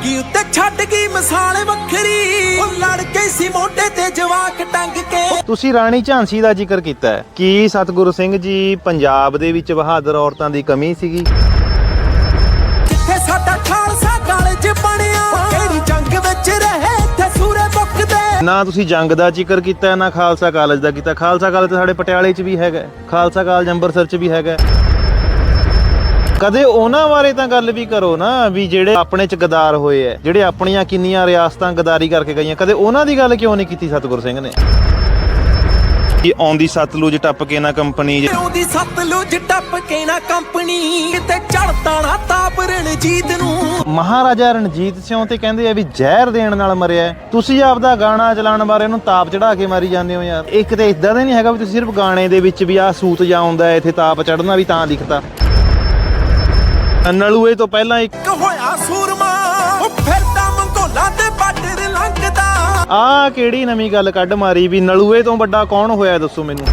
ਜਾਗੀ ਉੱਤੇ ਛੱਡ ਗਈ ਮਿਸਾਲ ਵੱਖਰੀ। ਉਹ ਲੜ ਕੇ ਸੀ ਮੋਢੇ ਤੇ ਜਵਾਕ ਟੰਗ ਕੇ। ਤੁਸੀਂ ਰਾਣੀ ਝਾਂਸੀ ਦਾ ਜ਼ਿਕਰ ਕੀਤਾ ਹੈ। ਕੀ ਸਤਿਗੁਰੂ ਸਿੰਘ ਜੀ ਪੰਜਾਬ ਦੇ ਵਿੱਚ ਬਹਾਦਰ ਔਰਤਾਂ ਦੀ ਕਮੀ ਸੀਗੀ? ਜਿੱਥੇ ਸਾਡਾ ਖਾਲਸਾ ਕਾਲਜ ਬਣਿਆ ਉਹ ਕਿਹੜੀ ਜੰਗ ਵਿੱਚ ਰਹੇ ਇੱਥੇ ਸੂਰੇ ਬੁੱਕਦੇ ਨਾ ਤੁਸੀਂ ਜੰਗ ਦਾ ਜ਼ਿਕਰ ਕੀਤਾ ਨਾ ਖਾਲਸਾ ਕਾਲਜ ਦਾ ਕੀਤਾ। ਖਾਲਸਾ ਕਾਲਜ ਤਾਂ ਸਾਡੇ ਪਟਿਆਲੇ 'ਚ ਵੀ ਹੈਗਾ। ਖਾਲਸਾ ਕਾਲਜ ਅੰਮ੍ਰਿਤਸਰ 'ਚ ਵੀ ਹੈਗਾ। ਕਦੇ ਉਹਨਾਂ ਬਾਰੇ ਤਾਂ ਗੱਲ ਵੀ ਕਰੋ ਨਾ ਵੀ ਜਿਹੜੇ ਆਪਣੇ 'ਚ ਗਦਾਰ ਹੋਏ ਐ ਜਿਹੜੇ ਆਪਣੀਆਂ ਕਿੰਨੀਆਂ ਰਿਆਸਤਾਂ ਗਦਾਰੀ ਕਰਕੇ ਗਈਆਂ ਕਦੇ ਉਹਨਾਂ ਦੀ ਗੱਲ ਕਿਉਂ ਨਹੀਂ ਕੀਤੀ ਸਤਿਗੁਰੂ ਸਿੰਘ ਨੇ? ਕਿ ਆਉਂਦੀ ਸਤਲੁਜ ਟੱਪ ਕੇ ਨਾ ਕੰਪਨੀ ਆਉਂਦੀ ਸਤਲੁਜ ਟੱਪ ਕੇ ਨਾ ਕੰਪਨੀ ਕਿਤੇ ਚੜਦਾ ਨਾ ਤਾਪ ਰਣਜੀਤ ਨੂੰ। ਮਹਾਰਾਜਾ ਰਣਜੀਤ ਸਿੰਘ ਤੇ ਕਹਿੰਦੇ ਆ ਵੀ ਜ਼ਹਿਰ ਦੇਣ ਨਾਲ ਮਰਿਆ। ਤੁਸੀਂ ਆਪਦਾ ਗਾਣਾ ਚਲਾਉਣ ਬਾਰੇ ਉਹਨੂੰ ਤਾਪ ਚੜਾ ਕੇ ਮਾਰੀ ਜਾਂਦੇ ਹੋ ਯਾਰ। ਇੱਕ ਤੇ ਇਦਾਂ ਦਾ ਨਹੀਂ ਹੈਗਾ ਵੀ ਤੁਸੀਂ ਸਿਰਫ ਗਾਣੇ ਦੇ ਵਿੱਚ ਵੀ ਆ ਸੂਤ ਜਾ ਆਉਂਦਾ ਇੱਥੇ ਤਾਪ ਚੜਨਾ ਵੀ ਤਾਂ ਲਿਖਤਾ। ਨਲੂਏ ਤੋਂ ਪਹਿਲਾਂ ਇੱਕ ਹੋਇਆ ਸੂਰਮਾ। ਉਹ ਫਿਰਦਾ ਮੰਗੋਲਾਂ ਦੇ ਬਾਰਡਰ ਲੰਘਦਾ। ਆ ਕਿਹੜੀ ਨਵੀਂ ਗੱਲ ਕੱਢ ਮਾਰੀ ਵੀ ਨਲੂਏ ਤੋਂ ਵੱਡਾ ਕੌਣ ਹੋਇਆ ਦੱਸੋ ਮੈਨੂੰ।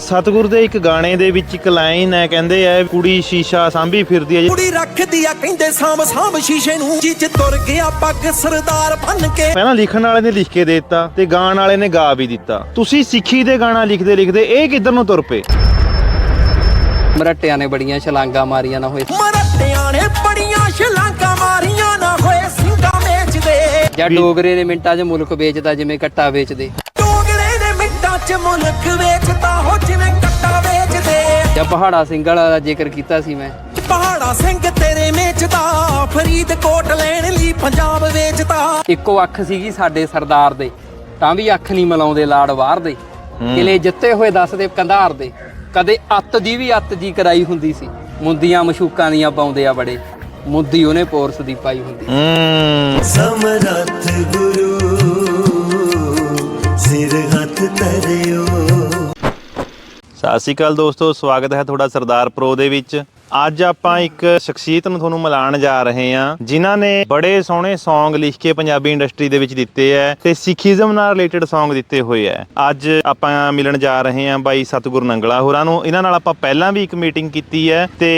ਸਤਿਗੁਰ ਦੇ ਇੱਕ ਗਾਣੇ ਦੇ ਵਿੱਚ ਇੱਕ ਲਾਈਨ ਹੈ ਕਹਿੰਦੇ ਐ ਕੁੜੀ ਸ਼ੀਸ਼ਾ ਸਾਂਭੀ ਫਿਰਦੀ ਹੈ ਕੁੜੀ ਰੱਖਦੀ ਆ ਕਹਿੰਦੇ ਸਾਂਭ ਸਾਂਭ ਸ਼ੀਸ਼ੇ ਨੂੰ। ਜਿੱਜ ਤੁਰ ਗਿਆ ਪੱਗ ਸਰਦਾਰ ਬਨ ਕੇ। ਪਹਿਲਾਂ ਲਿਖਣ ਵਾਲੇ ਨੇ ਲਿਖ ਕੇ ਦੇ ਦਿੱਤਾ ਤੇ ਗਾਣ ਵਾਲੇ ਨੇ ਗਾ ਵੀ ਦਿੱਤਾ। ਤੁਸੀਂ ਸਿੱਖੀ ਦੇ ਗਾਣਾ ਲਿਖਦੇ ਲਿਖਦੇ ਇਹ ਕਿੱਧਰ ਨੂੰ ਤੁਰ ਪਏ? ਮਰਟਿਆਂ ਨੇ ਬੜੀਆਂ ਛਲਾਂਗਾ ਮਾਰੀਆਂ ਨਾ ਹੋਏ। ਮਰਟਿਆਂ ਨੇ ਬੜੀਆਂ ਛਲਾਂਗਾ ਮਾਰੀਆਂ ਨਾ ਹੋਏ ਸਿੰਘਾਂ ਵੇਚਦੇ। ਜਾਂ ਡੋਗਰੇ ਨੇ ਮਿੰਟਾਂ 'ਚ ਮੁਲਕ ਵੇਚਦਾ ਜਿਵੇਂ ਕੱਟਾ ਵੇਚਦੇ। ਟੋਗਰੇ ਨੇ ਮਿੰਟਾਂ 'ਚ ਮੁਲਕ ਵੇਚਦਾ ਹੋ ਜਿਵੇਂ ਕੱਟਾ ਵੇਚਦੇ। ਜਾਂ ਪਹਾੜਾ ਸਿੰਘਾਂ ਦਾ ਜ਼ਿਕਰ ਕੀਤਾ ਸੀ ਮੈਂ। ਪਹਾੜਾ ਸਿੰਘ ਤੇਰੇ ਮੇਚਦਾ ਫਰੀਦਕੋਟ ਲੈਣ ਲਈ ਪੰਜਾਬ ਵੇਚਦਾ। ਇੱਕੋ ਅੱਖ ਸੀਗੀ ਸਾਡੇ ਸਰਦਾਰ ਦੇ ਤਾਂ ਵੀ ਅੱਖ ਨਹੀਂ ਮਲਾਉਂਦੇ ਲਾੜ ਵਾਰ ਦੇ। ਕਿਲੇ ਜਿੱਤੇ ਹੋਏ ਦੱਸਦੇ ਕੰਧਾਰ ਦੇ। ਕਦੇ ਅੱਤ ਦੀ ਵੀ ਅੱਤ ਜੀ ਕਰਾਈ ਹੁੰਦੀ ਸੀ। ਮੁੰਦੀਆਂ ਮਸ਼ੂਕਾਂ ਦੀਆਂ ਪਾਉਂਦੇ ਆ ਬੜੇ। ਮੁੰਦੀ ਉਹਨੇ ਪੋਰਸ ਦੀ ਪਾਈ ਹੁੰਦੀ ਸਮਰੱਥ ਗੁਰੂ ਸਿਰ ਹੱਥ ਧਰਿਓ। ਸਤਿ ਸ਼੍ਰੀ ਅਕਾਲ ਦੋਸਤੋ ਸਵਾਗਤ ਹੈ ਤੁਹਾਡਾ ਸਰਦਾਰ ਪ੍ਰੋ ਦੇ ਵਿੱਚ। ਅੱਜ ਆਪਾਂ ਇੱਕ ਸ਼ਖਸੀਅਤ ਨੂੰ ਤੁਹਾਨੂੰ ਮਿਲਾਉਣ ਜਾ ਰਹੇ ਹਾਂ ਜਿਨ੍ਹਾਂ ਨੇ ਬੜੇ ਸੋਹਣੇ Song ਲਿਖ ਕੇ ਪੰਜਾਬੀ ਇੰਡਸਟਰੀ ਦੇ ਵਿੱਚ ਦਿੱਤੇ ਐ ਤੇ ਸਿੱਖੀਜ਼ਮ ਨਾਲ ਰਿਲੇਟਡ Song ਦਿੱਤੇ ਹੋਏ ਐ ਅੱਜ ਆਪਾਂ ਮਿਲਣ ਜਾ ਰਹੇ ਹਾਂ ਬਾਈ ਸਤਗੁਰ ਨੰਗਲਾ ਹੋਰਾਂ ਨੂੰ। ਇਹਨਾਂ ਨਾਲ ਆਪਾਂ ਪਹਿਲਾਂ ਵੀ ਇੱਕ ਮੀਟਿੰਗ ਕੀਤੀ ਹੈ ਤੇ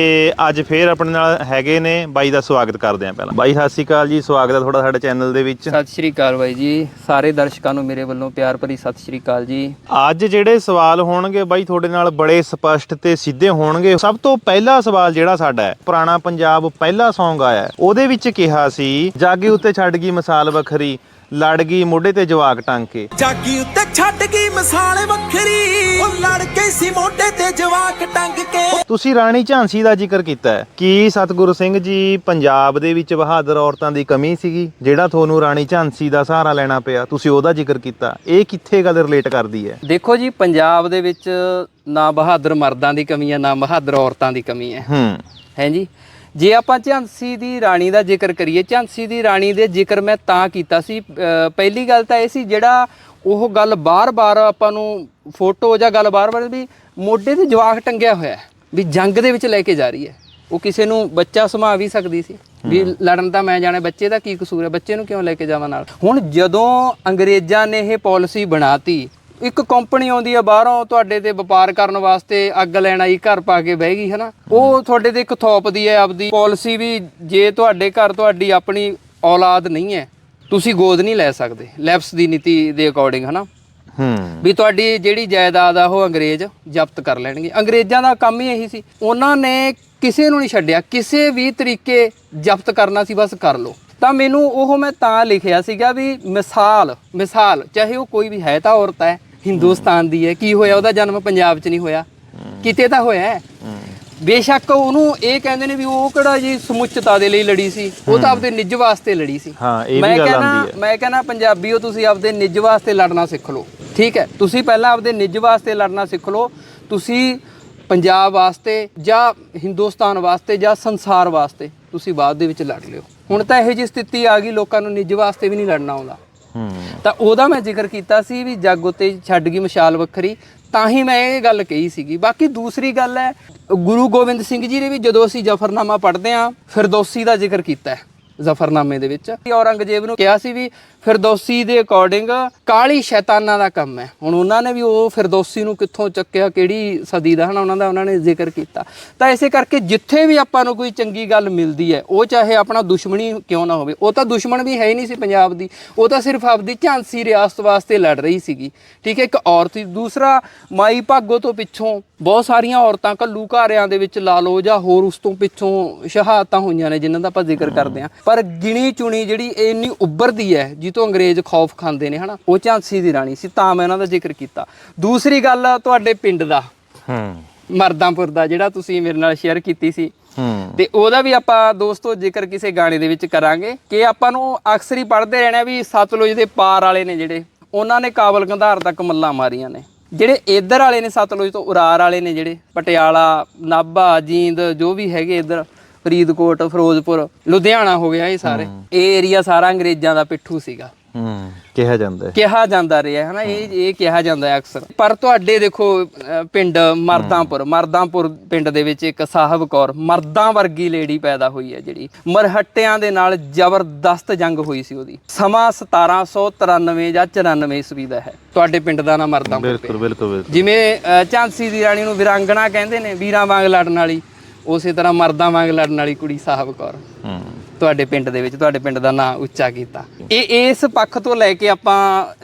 ਅੱਜ ਫੇਰ ਆਪਣੇ ਨਾਲ ਹੈਗੇ ਨੇ। ਬਾਈ ਦਾ ਸਵਾਗਤ ਕਰਦੇ ਹਾਂ ਪਹਿਲਾਂ। ਬਾਈ ਸਤਿ ਸ਼੍ਰੀ ਅਕਾਲ ਜੀ। ਸਵਾਗਤ ਹੈ ਤੁਹਾਡਾ ਸਾਡੇ ਚੈਨਲ ਦੇ ਵਿੱਚ। ਸਤਿ ਸ਼੍ਰੀ ਅਕਾਲ ਬਾਈ ਜੀ। ਸਾਰੇ ਦਰਸ਼ਕਾਂ ਨੂੰ ਮੇਰੇ ਵੱਲੋਂ ਪਿਆਰ ਭਰੀ ਸਤਿ ਸ਼੍ਰੀ ਅਕਾਲ ਜੀ। ਅੱਜ ਜਿਹੜੇ ਸਵਾਲ ਹੋਣਗੇ ਬਾਈ ਤੁਹਾਡੇ ਨਾਲ ਬੜੇ ਸਪਸ਼ਟ ਤੇ ਸਿੱਧੇ ਹੋਣਗੇ। ਸਭ ਤੋਂ ਪਹਿਲਾ ਸਵਾਲ ਜਿਹੜਾ ਸਾਡਾ ਹੈ ਪੁਰਾਣਾ ਪੰਜਾਬ ਪਹਿਲਾ Song ਆਇਆ ਹੈ, ਉਹਦੇ ਵਿੱਚ ਕਿਹਾ ਸੀ ਜਾਗੀ ਉੱਤੇ ਛੱਡ ਗਈ ਮਿਸਾਲ ਵੱਖਰੀ। ਲੜ ਗਈ ਮੋਢੇ ਤੇ ਜਵਾਕ ਟੰਗ ਕੇ। ਜਾਗੀ ਉੱਤੇ ਛੱਡ ਗਈ ਮਿਸਾਲ ਵੱਖਰੀ। ਉਹ ਲੜ ਕੇ ਸੀ ਮੋਢੇ ਤੇ ਜਵਾਕ ਟੰਗ ਕੇ। ਤੁਸੀਂ ਰਾਣੀ ਝਾਂਸੀ ਦਾ ਜ਼ਿਕਰ ਕੀਤਾ ਹੈ। ਕੀ ਸਤਿਗੁਰੂ ਸਿੰਘ ਜੀ ਪੰਜਾਬ ਦੇ ਵਿੱਚ ਬਹਾਦਰ ਔਰਤਾਂ ਦੀ ਕਮੀ ਸੀਗੀ ਜਿਹੜਾ ਤੁਹਾਨੂੰ ਰਾਣੀ ਝਾਂਸੀ ਦਾ ਸਹਾਰਾ ਲੈਣਾ ਪਿਆ? ਤੁਸੀਂ ਉਹਦਾ ਜ਼ਿਕਰ ਕੀਤਾ। ਇਹ ਕਿੱਥੇ ਗੱਲ ਰਿਲੇਟ ਕਰਦੀ ਹੈ? ਦੇਖੋ ਜੀ ਪੰਜਾਬ ਦੇ ਵਿੱਚ ਨਾ ਬਹਾਦਰ ਮਰਦਾਂ ਦੀ ਕਮੀ ਹੈ ਨਾ ਬਹਾਦਰ ਔਰਤਾਂ ਦੀ ਕਮੀ ਹੈ। ਹੂੰ। ਹੈ ਜੀ? ਜੇ ਆਪਾਂ ਝਾਂਸੀ ਦੀ ਰਾਣੀ ਦਾ ਜ਼ਿਕਰ ਕਰੀਏ ਝਾਂਸੀ ਦੀ ਰਾਣੀ ਦੇ ਜ਼ਿਕਰ ਮੈਂ ਤਾਂ ਕੀਤਾ ਸੀ। ਪਹਿਲੀ ਗੱਲ ਤਾਂ ਇਹ ਸੀ ਜਿਹੜਾ ਉਹ ਗੱਲ ਬਾਰ-ਬਾਰ ਆਪਾਂ ਨੂੰ ਫੋਟੋ ਜਾਂ ਗੱਲ ਬਾਰ-ਬਾਰ ਵੀ ਮੋਢੇ ਤੇ ਜਵਾਕ ਟੰਗਿਆ ਹੋਇਆ ਹੈ, ਵੀ ਜੰਗ ਦੇ ਵਿੱਚ ਲੈ ਕੇ ਜਾ ਰਹੀ ਹੈ। ਉਹ ਕਿਸੇ ਨੂੰ ਬੱਚਾ ਸਮਾ ਵੀ ਸਕਦੀ ਸੀ ਵੀ ਲੜਨ ਤਾਂ ਮੈਂ ਜਾਣੇ ਬੱਚੇ ਦਾ ਕੀ ਕਸੂਰ ਹੈ ਬੱਚੇ ਨੂੰ ਕਿਉਂ ਲੈ ਕੇ ਜਾਵਾਂ ਨਾਲ? ਹੁਣ ਜਦੋਂ ਅੰਗਰੇਜ਼ਾਂ ਨੇ ਇਹ ਪਾਲਿਸੀ ਬਣਾਤੀ ਇੱਕ ਕੰਪਨੀ ਆਉਂਦੀ ਆ ਬਾਹਰੋਂ ਤੁਹਾਡੇ ਤੇ ਵਪਾਰ ਕਰਨ ਵਾਸਤੇ ਅੱਗ ਲੈਣ ਆਈ ਘਰ ਪਾ ਕੇ ਬਹਿ ਗਈ ਹਨਾ? ਉਹ ਤੁਹਾਡੇ ਤੇ ਇੱਕ ਥੋਪਦੀ ਹੈ ਆਪਦੀ ਪਾਲਿਸੀ ਵੀ ਜੇ ਤੁਹਾਡੇ ਘਰ ਤੁਹਾਡੀ ਆਪਣੀ ਔਲਾਦ ਨਹੀਂ ਹੈ ਤੁਸੀਂ ਗੋਦ ਨਹੀਂ ਲੈ ਸਕਦੇ ਲੈਪਸ ਦੀ ਨੀਤੀ ਦੇ ਅਕੋਰਡਿੰਗ ਹਨਾ? ਹੂੰ। ਵੀ ਤੁਹਾਡੀ ਜਿਹੜੀ ਜਾਇਦਾਦ ਆ ਉਹ ਅੰਗਰੇਜ਼ ਜ਼ਬਤ ਕਰ ਲੈਣਗੇ। ਅੰਗਰੇਜ਼ਾਂ ਦਾ ਕੰਮ ਹੀ ਇਹੀ ਸੀ। ਉਹਨਾਂ ਨੇ ਕਿਸੇ ਨੂੰ ਨਹੀਂ ਛੱਡਿਆ ਕਿਸੇ ਵੀ ਤਰੀਕੇ ਜ਼ਬਤ ਕਰਨਾ ਸੀ ਬਸ ਕਰ ਲਓ। ਤਾਂ ਮੈਨੂੰ ਉਹ ਮੈਂ ਤਾਂ ਲਿਖਿਆ ਸੀਗਾ ਵੀ ਮਿਸਾਲ ਮਿਸਾਲ ਚਾਹੇ ਉਹ ਕੋਈ ਵੀ ਹੈ ਤਾਂ ਔਰਤ ਹੈ ਹਿੰਦੁਸਤਾਨ ਦੀ ਹੈ। ਕੀ ਹੋਇਆ? ਉਹਦਾ ਜਨਮ ਪੰਜਾਬ 'ਚ ਨਹੀਂ ਹੋਇਆ। ਕਿਤੇ ਤਾਂ ਹੋਇਆ ਹੈ। ਬੇਸ਼ੱਕ ਉਹਨੂੰ ਇਹ ਕਹਿੰਦੇ ਨੇ ਵੀ ਉਹ ਕਿਹੜਾ ਜੀ ਸਮੁੱਚਤਾ ਦੇ ਲਈ ਲੜੀ ਸੀ। ਉਹ ਤਾਂ ਆਪਦੇ ਨਿੱਜ ਵਾਸਤੇ ਲੜੀ ਸੀ। ਹਾਂ, ਇਹ ਵੀ ਮੈਂ ਗੱਲ ਕਹਿਣਾ- ਆਉਂਦੀ ਹੈ। ਮੈਂ ਕਹਿੰਦਾ ਪੰਜਾਬੀਓ ਤੁਸੀਂ ਆਪਦੇ ਨਿੱਜ ਵਾਸਤੇ ਲੜਨਾ ਸਿੱਖ ਲਓ। ਠੀਕ ਹੈ? ਤੁਸੀਂ ਪਹਿਲਾਂ ਆਪਦੇ ਨਿੱਜ ਵਾਸਤੇ ਲੜਨਾ ਸਿੱਖ ਲਓ। ਤੁਸੀਂ ਪੰਜਾਬ ਵਾਸਤੇ ਜਾਂ ਹਿੰਦੁਸਤਾਨ ਵਾਸਤੇ ਜਾਂ ਸੰਸਾਰ ਵਾਸਤੇ ਤੁਸੀਂ ਬਾਅਦ ਦੇ ਵਿੱਚ ਲੜ ਲਿਓ। ਹੁਣ ਤਾਂ ਇਹੋ ਜਿਹੀ ਸਥਿਤੀ ਆ ਗਈ ਲੋਕਾਂ ਨੂੰ ਨਿੱਜ ਵਾਸਤੇ ਵੀ ਨਹੀਂ ਲੜਨਾ ਆਉਂਦਾ। ਤਾਂ ਉਹਦਾ ਮੈਂ ਜ਼ਿਕਰ ਕੀਤਾ ਸੀ ਵੀ ਜੱਗ ਉਤੇ ਛੱਡ ਗਈ ਮਸ਼ਾਲ ਵੱਖਰੀ, ਤਾਂ ਹੀ ਮੈਂ ਇਹ ਗੱਲ ਕਹੀ ਸੀਗੀ। ਬਾਕੀ ਦੂਸਰੀ ਗੱਲ ਹੈ, ਗੁਰੂ ਗੋਬਿੰਦ ਸਿੰਘ ਜੀ ਨੇ ਵੀ ਜਦੋਂ ਅਸੀਂ ਜਫਰਨਾਮਾ ਪੜ੍ਹਦੇ ਆਂ ਫਿਰਦੌਸੀ ਦਾ ਜ਼ਿਕਰ ਕੀਤਾ ਹੈ। ਜ਼ਫਰਨਾਮੇ ਦੇ ਵਿੱਚ। ਔਰੰਗਜ਼ੇਬ ਨੂੰ ਕਿਹਾ ਸੀ ਵੀ ਫਿਰਦੌਸੀ ਦੇ ਅਕੋਰਡਿੰਗ ਕਾਲੀ ਸ਼ੈਤਾਨਾਂ ਦਾ ਕੰਮ ਹੈ। ਹੁਣ ਉਹਨਾਂ ਨੇ ਵੀ ਉਹ ਫਿਰਦੌਸੀ ਨੂੰ ਕਿੱਥੋਂ ਚੱਕਿਆ, ਕਿਹੜੀ ਸਦੀ ਦਾ ਹਨਾ, ਉਹਨਾਂ ਦਾ ਉਹਨਾਂ ਨੇ ਜ਼ਿਕਰ ਕੀਤਾ। ਤਾਂ ਇਸੇ ਕਰਕੇ ਜਿੱਥੇ ਵੀ ਆਪਾਂ ਨੂੰ ਕੋਈ ਚੰਗੀ ਗੱਲ ਮਿਲਦੀ ਹੈ, ਉਹ ਚਾਹੇ ਆਪਣਾ ਦੁਸ਼ਮਣੀ ਕਿਉਂ ਨਾ ਹੋਵੇ, ਉਹ ਤਾਂ ਦੁਸ਼ਮਣ ਵੀ ਹੈ ਹੀ ਨਹੀਂ ਸੀ ਪੰਜਾਬ ਦੀ। ਉਹ ਤਾਂ ਸਿਰਫ ਆਪਦੀ ਝਾਂਸੀ ਰਿਆਸਤ ਵਾਸਤੇ ਲੜ ਰਹੀ ਸੀਗੀ। ਠੀਕ ਹੈ, ਇੱਕ ਔਰਤ ਦੂਸਰਾ ਮਾਈ ਭਾਗੋ ਤੋਂ ਪਿੱਛੋਂ ਬਹੁਤ ਸਾਰੀਆਂ ਔਰਤਾਂ ਘੱਲੂ ਘਾਰਿਆਂ ਦੇ ਵਿੱਚ ਲਾ ਲਓ ਜਾਂ ਹੋਰ ਉਸ ਤੋਂ ਪਿੱਛੋਂ ਸ਼ਹਾਦਤਾਂ ਹੋਈਆਂ ਨੇ ਜਿਨ੍ਹਾਂ ਦਾ ਆਪਾਂ ਜ਼ਿਕਰ ਕਰਦੇ ਹਾਂ। ਪਰ ਗਿਣੀ ਚੁਣੀ ਜਿਹੜੀ ਇੰਨੀ ਉੱਭਰਦੀ ਹੈ ਜਿੱਤੋਂ ਅੰਗਰੇਜ਼ ਖੌਫ ਖਾਂਦੇ ਨੇ ਹਨਾ? ਉਹ ਝਾਂਸੀ ਦੀ ਰਾਣੀ ਸੀ ਤਾਂ ਮੈਂ ਉਹਨਾਂ ਦਾ ਜ਼ਿਕਰ ਕੀਤਾ। ਦੂਸਰੀ ਗੱਲ ਤੁਹਾਡੇ ਪਿੰਡ ਦਾ ਹੂੰ। ਮਰਦਾਂਪੁਰ ਦਾ ਜਿਹੜਾ ਤੁਸੀਂ ਮੇਰੇ ਨਾਲ ਸ਼ੇਅਰ ਕੀਤੀ ਸੀ। ਤੇ ਉਹਦਾ ਵੀ ਆਪਾਂ ਦੋਸਤੋ ਜ਼ਿਕਰ ਕਿਸੇ ਗਾਣੇ ਦੇ ਵਿੱਚ ਕਰਾਂਗੇ ਕਿ ਆਪਾਂ ਨੂੰ ਅਕਸਰ ਹੀ ਪੜ੍ਹਦੇ ਰਹਿਣਾ ਵੀ ਸਤਲੁਜ ਦੇ ਪਾਰ ਵਾਲੇ ਨੇ ਜਿਹੜੇ ਉਹਨਾਂ ਨੇ ਕਾਬਲ ਗੰਧਾਰ ਤੱਕ ਮੱਲਾਂ ਮਾਰੀਆਂ ਨੇ। ਜਿਹੜੇ ਇੱਧਰ ਵਾਲੇ ਨੇ ਸਤਲੁਜ ਤੋਂ ਉਰਾਰ ਵਾਲੇ ਨੇ ਜਿਹੜੇ ਪਟਿਆਲਾ ਨਾਭਾ ਜੀਂਦ ਜੋ ਵੀ ਹੈਗੇ ਇੱਧਰ ਫਰੀਦਕੋਟ ਫਿਰੋਜ਼ਪੁਰ ਲੁਧਿਆਣਾ ਹੋ ਗਿਆ ਇਹ ਸਾਰੇ। ਇਹ ਏਰੀਆ ਸਾਰਾ ਅੰਗਰੇਜ਼ਾਂ ਦਾ ਪਿੱਠੂ ਸੀਗਾ। ਹੂੰ ਕਿਹਾ ਜਾਂਦਾ ਹੈ। ਕਿਹਾ ਜਾਂਦਾ ਰਿਹਾ ਹੈ ਨਾ ਇਹ ਇਹ ਕਿਹਾ ਜਾਂਦਾ ਹੈ ਅਕਸਰ। ਪਰ ਤੁਹਾਡੇ ਦੇਖੋ ਪਿੰਡ ਮਰਦਾਂਪੁਰ ਮਰਦਾਂਪੁਰ ਪਿੰਡ ਦੇ ਵਿੱਚ ਇੱਕ ਸਾਹਿਬ ਕੌਰ ਮਰਦਾਂ ਵਰਗੀ ਲੇਡੀ ਪੈਦਾ ਹੋਈ ਹੈ ਜਿਹੜੀ। ਮਰਹੱਟਿਆਂ ਦੇ ਨਾਲ ਜ਼ਬਰਦਸਤ ਜੰਗ ਹੋਈ ਸੀ ਉਹਦੀ। ਸਮਾਂ 1793 ਜਾਂ 94 ਈਸਵੀ ਦਾ ਹੈ। ਤੁਹਾਡੇ ਪਿੰਡ ਦਾ ਨਾਮ ਮਰਦਾਂਪੁਰ ਬਿਲਕੁਲ ਬਿਲਕੁਲ ਬਿਲਕੁਲ। ਜਿਵੇਂ ਅਹ, ਝਾਂਸੀ ਦੀ ਰਾਣੀ ਨੂੰ ਵਿਰਾਂਗਣਾ ਕਹਿੰਦੇ ਨੇ ਵੀਰਾਂ ਵਾਂਗ ਲੜਨ ਵਾਲੀ ਉਸੇ ਤਰ੍ਹਾਂ ਮਰਦਾਂ ਵਾਂਗ ਲੜਨ ਵਾਲੀ ਕੁੜੀ ਸਾਹਿਬ ਕੌਰ। ਹੂੰ। ਤੁਹਾਡੇ ਪਿੰਡ ਦੇ ਵਿੱਚ ਤੁਹਾਡੇ ਪਿੰਡ ਦਾ ਨਾਂ ਉੱਚਾ ਕੀਤਾ। ਇਹ ਇਸ ਪੱਖ ਤੋਂ ਲੈ ਕੇ ਆਪਾਂ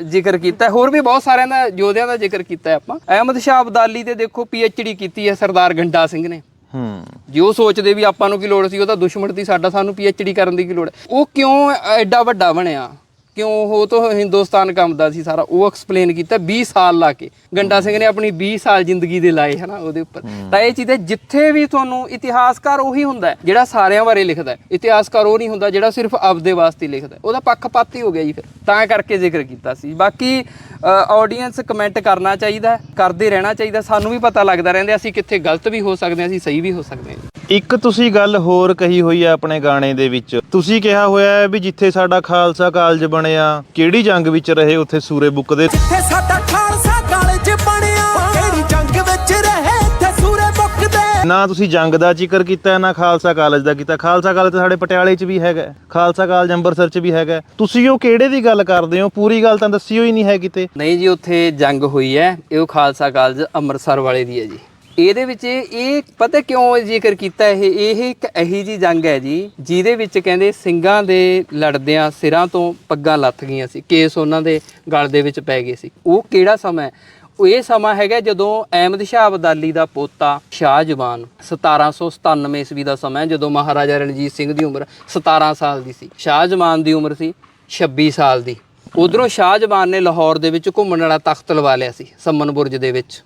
ਜ਼ਿਕਰ ਕੀਤਾ। ਹੋਰ ਵੀ ਬਹੁਤ ਸਾਰਿਆਂ ਦਾ ਯੋਧਿਆਂ ਦਾ ਜ਼ਿਕਰ ਕੀਤਾ ਆਪਾਂ। ਅਹਿਮਦ ਸ਼ਾਹ ਅਬਦਾਲੀ ਤੇ ਦੇਖੋ ਡੀ ਕੀਤੀ ਹੈ ਸਰਦਾਰ ਗੰਡਾ ਸਿੰਘ ਨੇ। ਹੂੰ। ਜੇ ਸੋਚਦੇ ਵੀ ਆਪਾਂ ਨੂੰ ਕੀ ਲੋੜ ਸੀ ਉਹ ਤਾਂ ਦੁਸ਼ਮਣ ਸੀ ਸਾਡਾ ਸਾਨੂੰ ਡੀ ਕਰਨ ਦੀ ਕੀ ਲੋੜ ਹੈ। ਉਹ ਕਿਉਂ ਐਡਾ ਵੱਡਾ ਬਣਿਆ? ਕਿਉਂ ਉਹ ਤੋਂ ਹਿੰਦੁਸਤਾਨ ਕੰਮਦਾ ਸੀ ਸਾਰਾ ਉਹ ਐਕਸਪਲੇਨ ਕੀਤਾ 20 ਸਾਲ ਲਾ ਕੇ। ਗੰਡਾ ਸਿੰਘ ਨੇ ਆਪਣੀ 20 ਸਾਲ ਜ਼ਿੰਦਗੀ ਦੇ ਲਾਏ ਹਨਾ ਉਹਦੇ ਉੱਪਰ। ਤਾਂ ਇਹ ਚੀਜ਼ਾਂ ਜਿੱਥੇ ਵੀ ਤੁਹਾਨੂੰ ਇਤਿਹਾਸਕਾਰ ਉਹੀ ਹੁੰਦਾ ਜਿਹੜਾ ਸਾਰਿਆਂ ਬਾਰੇ ਲਿਖਦਾ ਇਤਿਹਾਸਕਾਰ ਉਹ ਨਹੀਂ ਹੁੰਦਾ ਜਿਹੜਾ ਸਿਰਫ ਆਪਦੇ ਵਾਸਤੇ ਲਿਖਦਾ। ਉਹਦਾ ਪੱਖਪਾਤੀ ਹੋ ਗਿਆ ਜੀ ਫਿਰ। ਤਾਂ ਕਰਕੇ ਜ਼ਿਕਰ ਕੀਤਾ ਸੀ। ਬਾਕੀ ਆਡੀਅנס ਕਮੈਂਟ ਕਰਨਾ ਚਾਹੀਦਾ ਕਰਦੇ ਰਹਿਣਾ ਚਾਹੀਦਾ ਸਾਨੂੰ ਵੀ ਪਤਾ ਲੱਗਦਾ ਰਹਿੰਦਾ ਅਸੀਂ ਕਿੱਥੇ ਗਲਤ ਵੀ ਹੋ ਸਕਦੇ ਹਾਂ ਅਸੀਂ ਸਹੀ ਵੀ ਹੋ ਸਕਦੇ ਹਾਂ ਇੱਕ ਤੁਸੀਂ ਗੱਲ ਹੋਰ ਕਹੀ ਹੋਈ ਹੈ ਆਪਣੇ ਗਾਣੇ ਦੇ ਵਿੱਚ। ਤੁਸੀਂ ਕਿਹਾ ਹੋਇਆ ਹੈ ਵੀ ਜਿੱਥੇ ਸਾਡਾ ਖਾਲਸਾ ਕਾਲਜ ਬਣਿਆ ਕਿਹੜੀ ਜੰਗ ਵਿੱਚ ਰਹੇ ਉੱਥੇ ਸੂਰੇ ਬੁੱਕਦੇ ਜਿੱਥੇ ਸਾਡਾ ਖਾਲਸਾ ਕਾਲਜ ਬਣਿਆ ਕਿਹੜੀ ਜੰਗ ਵਿੱਚ ਰਹੇ ਇੱਥੇ ਸੂਰੇ ਬੁੱਕਦੇ ਨਾ ਤੁਸੀਂ ਜੰਗ ਦਾ ਜ਼ਿਕਰ ਕੀਤਾ ਨਾ ਖਾਲਸਾ ਕਾਲਜ ਦਾ ਕੀਤਾ। ਖਾਲਸਾ ਕਾਲਜ ਤਾਂ ਸਾਡੇ ਪਟਿਆਲੇ 'ਚ ਵੀ ਹੈਗਾ। ਖਾਲਸਾ ਕਾਲਜ ਅੰਮ੍ਰਿਤਸਰ 'ਚ ਵੀ ਹੈਗਾ। ਤੁਸੀਂ ਉਹ ਕਿਹੜੇ ਦੀ ਗੱਲ ਕਰਦੇ ਹੋ? ਪੂਰੀ ਗੱਲ ਤਾਂ ਦੱਸੀ ਹੋਈ ਨਹੀਂ ਹੈ ਕਿਤੇ। ਨਹੀਂ ਜੀ ਉੱਥੇ ਜੰਗ ਹੋਈ ਹੈ। ਇਹ ਉਹ ਖਾਲਸਾ ਕਾਲਜ ਅੰਮ੍ਰਿਤਸਰ ਵਾਲੇ ਦੀ ਹੈ ਜੀ। ਇਹਦੇ ਵਿੱਚ ਇਹ ਪਤਾ ਕਿਉਂ ਜ਼ਿਕਰ ਕੀਤਾ ਇਹ? ਇਹ ਇੱਕ ਇਹੀ ਜੀ ਜੰਗ ਹੈ ਜੀ, ਜਿਹਦੇ ਵਿੱਚ ਕਹਿੰਦੇ ਸਿੰਘਾਂ ਦੇ ਲੜਦਿਆਂ ਸਿਰਾਂ ਤੋਂ ਪੱਗਾਂ ਲੱਥ ਗਈਆਂ ਸੀ, ਕੇਸ ਉਹਨਾਂ ਦੇ ਗਲ ਦੇ ਵਿੱਚ ਪੈ ਗਏ ਸੀ। ਉਹ ਕਿਹੜਾ ਸਮਾਂ ਹੈ? ਉਹ ਇਹ ਸਮਾਂ ਹੈਗਾ ਜਦੋਂ ਅਹਿਮਦ ਸ਼ਾਹ ਅਬਦਾਲੀ ਦਾ ਪੋਤਾ ਸ਼ਾਹ ਜਵਾਨ 1797 ਈਸਵੀ ਦਾ ਸਮਾਂ ਜਦੋਂ ਮਹਾਰਾਜਾ ਰਣਜੀਤ ਸਿੰਘ ਦੀ ਉਮਰ 17 ਸਾਲ ਦੀ ਸੀ। ਸ਼ਾਹ ਜਵਾਨ ਦੀ ਉਮਰ ਸੀ 26 ਸਾਲ ਦੀ। ਉਧਰੋਂ ਸ਼ਾਹ ਜਵਾਨ ਨੇ ਲਾਹੌਰ ਦੇ ਵਿੱਚ ਘੁੰਮਣ ਵਾਲਾ ਤਖਤ ਲਵਾ ਲਿਆ ਸੀ, ਸੰਮਨ ਬੁਰਜ ਦੇ ਵਿੱਚ।